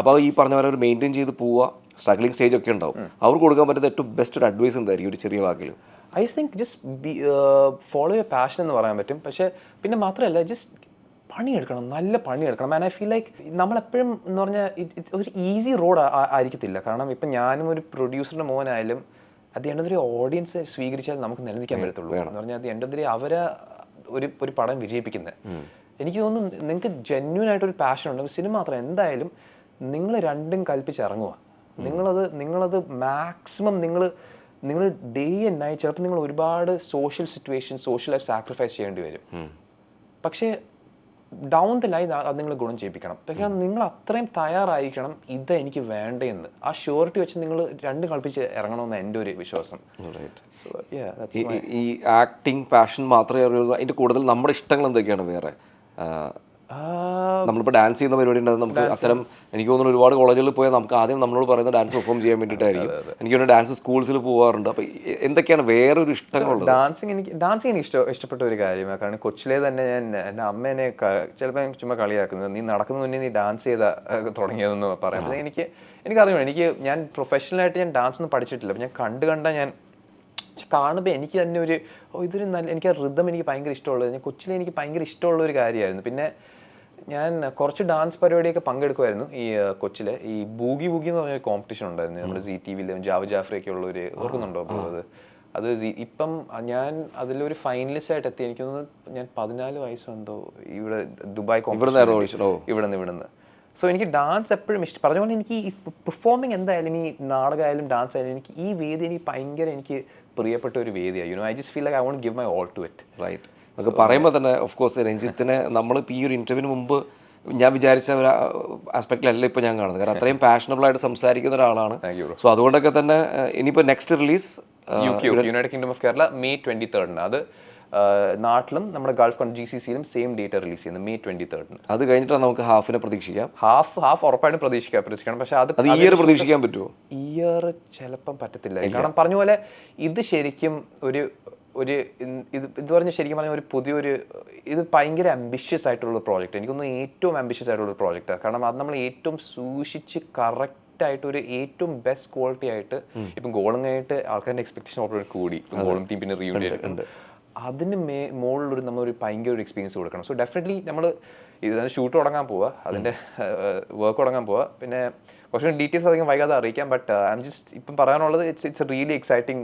അപ്പോൾ ഈ പറഞ്ഞ പോലെ ഒരു മെയിന്റെയിൻ ചെയ്ത് പോവുക സ്ട്രഗ്ലിംഗ് സ്റ്റേജ് ഒക്കെ ഉണ്ടാവും. അവർക്ക് കൊടുക്കാൻ പറ്റുന്ന ഏറ്റവും ബെസ്റ്റ് ഒരു അഡ്വൈസ് എന്തായിരിക്കും? ഒരു ചെറിയ വാക്കിൽ I think just follow your passion എന്ന് പറയാൻ പറ്റും. പക്ഷേ പിന്നെ മാത്രമല്ല ജസ്റ്റ് പണിയെടുക്കണം. നല്ല പണിയെടുക്കണം. ആൻഡ് ഐ ഫീൽ ലൈക്ക് നമ്മളെപ്പോഴും എന്ന് പറഞ്ഞാൽ ഒരു ഈസി റോഡ് ആയിരിക്കത്തില്ല. കാരണം ഇപ്പം ഞാനും ഒരു പ്രൊഡ്യൂസറിന്റെ മോനായാലും അത് എന്റെ ഒരു ഓഡിയൻസ് സ്വീകരിച്ചാൽ നമുക്ക് നിലനിൽക്കാൻ പറ്റത്തുള്ളൂ. എന്ന് പറഞ്ഞാൽ അത് എന്റെ ഒരു അവരെ ഒരു ഒരു പടം വിജയിപ്പിക്കുന്നത് എനിക്ക് തോന്നുന്നു നിങ്ങൾക്ക് ജെന്യൂൻ ആയിട്ടൊരു പാഷൻ ഉണ്ട് സിനിമ മാത്രം എന്തായാലും നിങ്ങൾ രണ്ടും കൽപ്പിച്ച് ഇറങ്ങുക നിങ്ങളത് നിങ്ങളത് മാക്സിമം നിങ്ങൾ നിങ്ങൾ ഡേ ആൻഡ് നൈറ്റ് ചിലപ്പോൾ നിങ്ങൾ ഒരുപാട് social situation social life sacrifice ചെയ്യേണ്ടി വരും. പക്ഷേ ഡൗൺ ദ ലൈൻ അത് നിങ്ങൾ ഗുണം ചെയ്യിപ്പിക്കണം. പക്ഷേ നിങ്ങൾ അത്രയും തയ്യാറായിരിക്കണം ഇത് എനിക്ക് വേണ്ടതെന്ന് ആ ഷുവറിറ്റി വെച്ച് നിങ്ങൾ രണ്ട് കളിപ്പിച്ച് ഇറങ്ങണമെന്ന് എന്റെ ഒരു വിശ്വാസം. ഈ- ആക്ടിങ് പാഷൻ മാത്രമേ അറിയുള്ളൂ. അതിന്റെ കൂടുതൽ നമ്മുടെ ഇഷ്ടങ്ങൾ എന്തൊക്കെയാണ് വേറെ? നമ്മളിപ്പോൾ ഡാൻസ് ചെയ്യുന്ന പരിപാടി ഉണ്ടാകും നമുക്ക് അത്തരം എനിക്ക് തോന്നുന്നു ഒരുപാട് കോളേജുകളിൽ പോയാൽ നമുക്ക് ആദ്യം നമ്മളോട് പറയുന്ന ഡാൻസ് പെർഫോം ചെയ്യാൻ വേണ്ടിയിട്ടായിരിക്കും. എനിക്ക് തോന്നുന്നു ഡാൻസ് സ്കൂൾസിൽ പോകാറുണ്ട് അപ്പോൾ എന്തൊക്കെയാണ് വേറൊരു ഇഷ്ടങ്ങളുള്ളത്? ഡാൻസിങ് എനിക്ക് ഡാൻസിങ് എനിക്ക് ഇഷ്ടം ഇഷ്ടപ്പെട്ട ഒരു കാര്യമാണ്. കാരണം കൊച്ചിലെ തന്നെ ഞാൻ എന്റെ അമ്മേനെ ചിലപ്പോൾ ചുമ്മാ കളിയാക്കുന്നത് നീ നടക്കുന്ന മുന്നേ നീ ഡാൻസ് ചെയ്ത തുടങ്ങിയതെന്ന് പറയുന്നത് എനിക്ക് എനിക്കറിയാം. എനിക്ക് ഞാൻ പ്രൊഫഷണലായിട്ട് ഞാൻ ഡാൻസ് ഒന്നും പഠിച്ചിട്ടില്ല. അപ്പോൾ ഞാൻ കണ്ട് കണ്ട ഞാൻ കാണുമ്പോൾ എനിക്ക് തന്നെ ഒരു ഇതൊരു നല്ല എനിക്ക് ആ റിതം എനിക്ക് ഭയങ്കര ഇഷ്ടമുള്ളത്. ഞാൻ കൊച്ചിലെ എനിക്ക് ഭയങ്കര ഇഷ്ടമുള്ള ഒരു കാര്യമായിരുന്നു. പിന്നെ ഞാൻ കുറച്ച് ഡാൻസ് പരിപാടിയൊക്കെ പങ്കെടുക്കുമായിരുന്നു ഈ കൊച്ചിലെ. ഈ ബൂഗി ബൂഗി എന്ന് പറഞ്ഞ കോമ്പറ്റീഷൻ ഉണ്ടായിരുന്നു. നമ്മുടെ സി ടി വിയിലും ജാവ ജാഫ്രിയൊക്കെ ഉള്ള ഒരു ഓർക്കുന്നുണ്ടോ അപ്പോൾ അത്? അത് ഇപ്പം ഞാൻ അതിലൊരു ഫൈനലിസ്റ്റ് ആയിട്ട് എത്തി. എനിക്കൊന്ന് ഞാൻ പതിനാല് വയസ്സുണ്ടോ ഇവിടെ ദുബായ് കോമ്പറ്റീഷൻ competition audition? ഇവിടെ നിന്ന് ഇവിടെ നിന്ന് സോ എനിക്ക് ഡാൻസ് എപ്പോഴും ഇഷ്ടം. പറഞ്ഞുകൊണ്ട് എനിക്ക് ഈ പെർഫോമിങ് എന്തായാലും ഈ നാടകമായാലും ഡാൻസ് ആയാലും എനിക്ക് ഈ വേദി എനിക്ക് ഭയങ്കര എനിക്ക് പ്രിയപ്പെട്ട ഒരു വേദിയാണ് you know I just feel like I won't give my all to it right നമുക്ക് പറയുമ്പോൾ തന്നെ ഓഫ് കോഴ്സ് രഞ്ജിത്തിനെ നമ്മൾ ഇപ്പോൾ ഈ ഒരു ഇന്റർവ്യൂവിന് മുമ്പ് ഞാൻ വിചാരിച്ച ഒരു ആസ്പെക്റ്റിലല്ല ഇപ്പോൾ ഞാൻ കാണുന്നത്. കാരണം അത്രയും ഫാഷനബിൾ ആയിട്ട് സംസാരിക്കുന്ന ഒരാളാണ്. സോ അതുകൊണ്ടൊക്കെ തന്നെ ഇനിയിപ്പോൾ next release United Kingdom of Kerala May twenty തേർഡിന് അത് നാട്ടിലും നമ്മുടെ ഗൾഫ് കൺ ജി സി സിയിലും സെയിം ഡേറ്റ് റിലീസ് ചെയ്യുന്നത് മെയ് ട്വന്റി തേർഡിന് അത് കഴിഞ്ഞിട്ടാണ് നമുക്ക് ഹാഫിനെ പ്രതീക്ഷിക്കാം. ഹാഫ് ഹാഫ് ഉറപ്പായിട്ടും പ്രതീക്ഷിക്കാം പ്രതീക്ഷിക്കണം. പക്ഷേ അത് ഇയർ പ്രതീക്ഷിക്കാൻ പറ്റുമോ ഇയർ ചിലപ്പം പറ്റത്തില്ല. കാരണം പറഞ്ഞ പോലെ ഇത് ശരിക്കും ഒരു ഒരു ഇത് ഇത് പറഞ്ഞ ശരിക്കും പറഞ്ഞാൽ ഒരു പുതിയൊരു ഇത് ഭയങ്കര അംബിഷ്യസ് ആയിട്ടുള്ള പ്രോജക്റ്റ് എനിക്കൊന്ന് ഏറ്റവും അംബിഷ്യസ് ആയിട്ടുള്ള ഒരു പ്രോജക്റ്റാണ് കാരണം അത് നമ്മൾ ഏറ്റവും സൂക്ഷിച്ച് കറക്റ്റ് ആയിട്ട് ഒരു ഏറ്റവും ബെസ്റ്റ് ക്വാളിറ്റി ആയിട്ട് ഇപ്പം ഗോളും ആയിട്ട് ആൾക്കാരുടെ എക്സ്പെക്ടേഷൻ ഓൾറെഡി കൂടി. ഇപ്പം ഗോളും ടീം പിന്നെ റിവ്യൂ ചെയ്തിട്ടുണ്ട് അതിന് മേ മുകളിലൊരു നമ്മളൊരു ഭയങ്കര ഒരു എക്സ്പീരിയൻസ് കൊടുക്കണം. സോ ഡെഫിനറ്റ്ലി നമ്മൾ ഇത് ഷൂട്ട് തുടങ്ങാൻ പോവുക അതിന്റെ വർക്ക് തുടങ്ങാൻ പോവുക പിന്നെ കുറച്ചും ഡീറ്റെയിൽസ് അധികം വൈകാതെ അറിയിക്കാം ബട്ട് ഐ എം ജസ്റ്റ് ഇപ്പം പറയാനുള്ളത് it's it's really exciting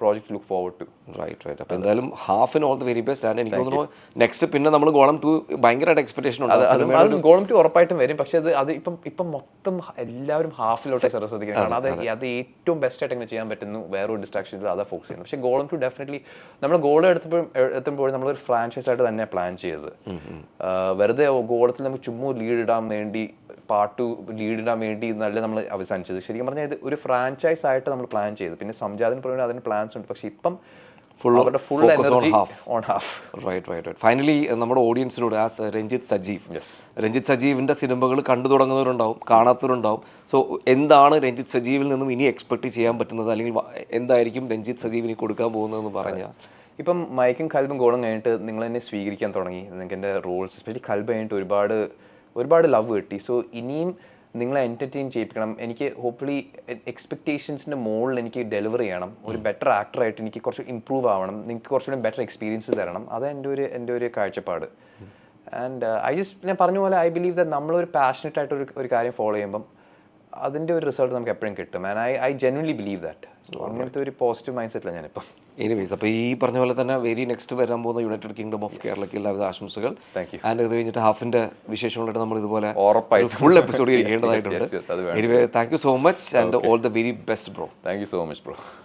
project look forward to right right അപ്പോൾ എന്തായാലും Half in all the very best and എനിക്ക് തോന്നുന്നു നെക്സ്റ്റ് പിന്നെ നമ്മൾ ഗോളം ടു ഭയങ്കരമായിട്ട് എക്സ്പെക്ടേഷൻ ഉണ്ട്. അത് ഗോളം ടു ഉറപ്പായിട്ടും വരും. പക്ഷേ അത് അത് ഇപ്പം ഇപ്പം മൊത്തം എല്ലാവരും ഹാഫിലോട്ട് ശ്രദ്ധിക്കുന്നത് കാരണം അത് അത് ഏറ്റവും ബെസ്റ്റ് ആയിട്ട് എങ്ങനെ ചെയ്യാൻ പറ്റുന്നു. വേറെ ഒരു ഡിസ്ട്രാക്ഷൻ ഇല്ല. അതാ ഫോക്കസ് ചെയ്യുന്നത്. പക്ഷേ ഗോളം ടു ഡെഫിനറ്റ്ലി നമ്മൾ ഗോൾ എടുത്തപ്പോൾ എത്തുമ്പോൾ നമ്മളൊരു ഫ്രാഞ്ചൈസ് ആയിട്ട് തന്നെ പ്ലാൻ ചെയ്തത്. വെറുതെ ഗോളത്തിൽ നമുക്ക് ചുമ്മാ ലീഡ് ഇടാൻ വേണ്ടി പാട്ട് ലീഡ് ഇടാൻ വേണ്ടി നല്ല നമ്മൾ അവസാനിച്ചത്. ശരിക്കും പറഞ്ഞാൽ ഇത് ഒരു ഫ്രാഞ്ചൈസ് ആയിട്ട് നമ്മൾ പ്ലാൻ ചെയ്തു. പിന്നെ സംജാതിന് പ്രവീൺ അതിന് പ്ലാൻസ് ഉണ്ട്. പക്ഷേ ഇപ്പം ഫുൾ അവരുടെ full energy. On half right right right finally നമ്മുടെ ഓഡിയൻസിനോട് ആ രഞ്ജിത്ത് സജീവ്. യെസ് രഞ്ജിത്ത് സജീവിന്റെ സിനിമകൾ കണ്ടു തുടങ്ങുന്നവരുണ്ടാവും കാണാത്തവരുണ്ടാവും. സോ എന്താണ് രഞ്ജിത്ത് സജീവിൽ നിന്നും ഇനി എക്സ്പെക്ട് ചെയ്യാൻ പറ്റുന്നത്? അല്ലെങ്കിൽ എന്തായിരിക്കും രഞ്ജിത്ത് സജീവിന് കൊടുക്കാൻ പോകുന്നതെന്ന് പറഞ്ഞാൽ? ഇപ്പം മയക്കും കൽബും ഗോളും കഴിഞ്ഞിട്ട് നിങ്ങൾ എന്നെ സ്വീകരിക്കാൻ തുടങ്ങി. നിങ്ങൾക്ക് എന്റെ റോൾസ് എസ്പെഷ്യലി കൽബ് കഴിഞ്ഞിട്ട് ഒരുപാട് ഒരുപാട് ലവ് കിട്ടി. സോ ഇനിയും നിങ്ങളെ എന്റർടൈൻ ചെയ്യിപ്പിക്കണം. എനിക്ക് ഹോപ്പ്ഫുള്ളി എക്സ്പെക്റ്റേഷൻസിന്റെ മുകളിൽ എനിക്ക് ഡെലിവർ ചെയ്യണം. ഒരു ബെറ്റർ ആക്ടറായിട്ട് എനിക്ക് കുറച്ച് ഇമ്പ്രൂവ് ആവണം. നിങ്ങൾക്ക് കുറച്ചുകൂടി ബെറ്റർ എക്സ്പീരിയൻസ് തരണം. അതാണ് എന്റെ ഒരു എന്റെ ഒരു കാഴ്ചപ്പാട്. ആൻഡ് ഐ ജസ്റ്റ് ഞാൻ പറഞ്ഞ പോലെ ഐ ബിലീവ് ദാറ്റ് നമ്മളൊരു പാഷനറ്റ് ആയിട്ട് ഒരു ഒരു കാര്യം ഫോളോ ചെയ്യുമ്പം അതിന്റെ ഒരു റിസൾട്ട് നമുക്ക് എപ്പോഴും കിട്ടും. And I I genuinely believe that അങ്ങനത്തെ ഒരു പോസിറ്റീവ് മൈൻഡ് സെറ്റിലാണ് ഞാനിപ്പം. എനിവേസ് അപ്പോൾ ഈ പറഞ്ഞ പോലെ തന്നെ വെരി നെക്സ്റ്റ് വരാൻ പോകുന്ന യുണൈറ്റഡ് കിങ്ഡം ഓഫ് കേരളയ്ക്ക് എല്ലാവിധ ആശംസകൾ. താങ്ക് യു ആൻഡ് ഇത് കഴിഞ്ഞിട്ട് ഹാഫിന്റെ വിശേഷങ്ങളായിട്ട് നമ്മൾ ഇതുപോലെ ഉറപ്പായിട്ടും. ഫുൾ എപ്പിസോഡ് ചെയ്യേണ്ടതായിട്ടുണ്ട് അത്. Anyway thank you so much and all the very best bro thank you so much bro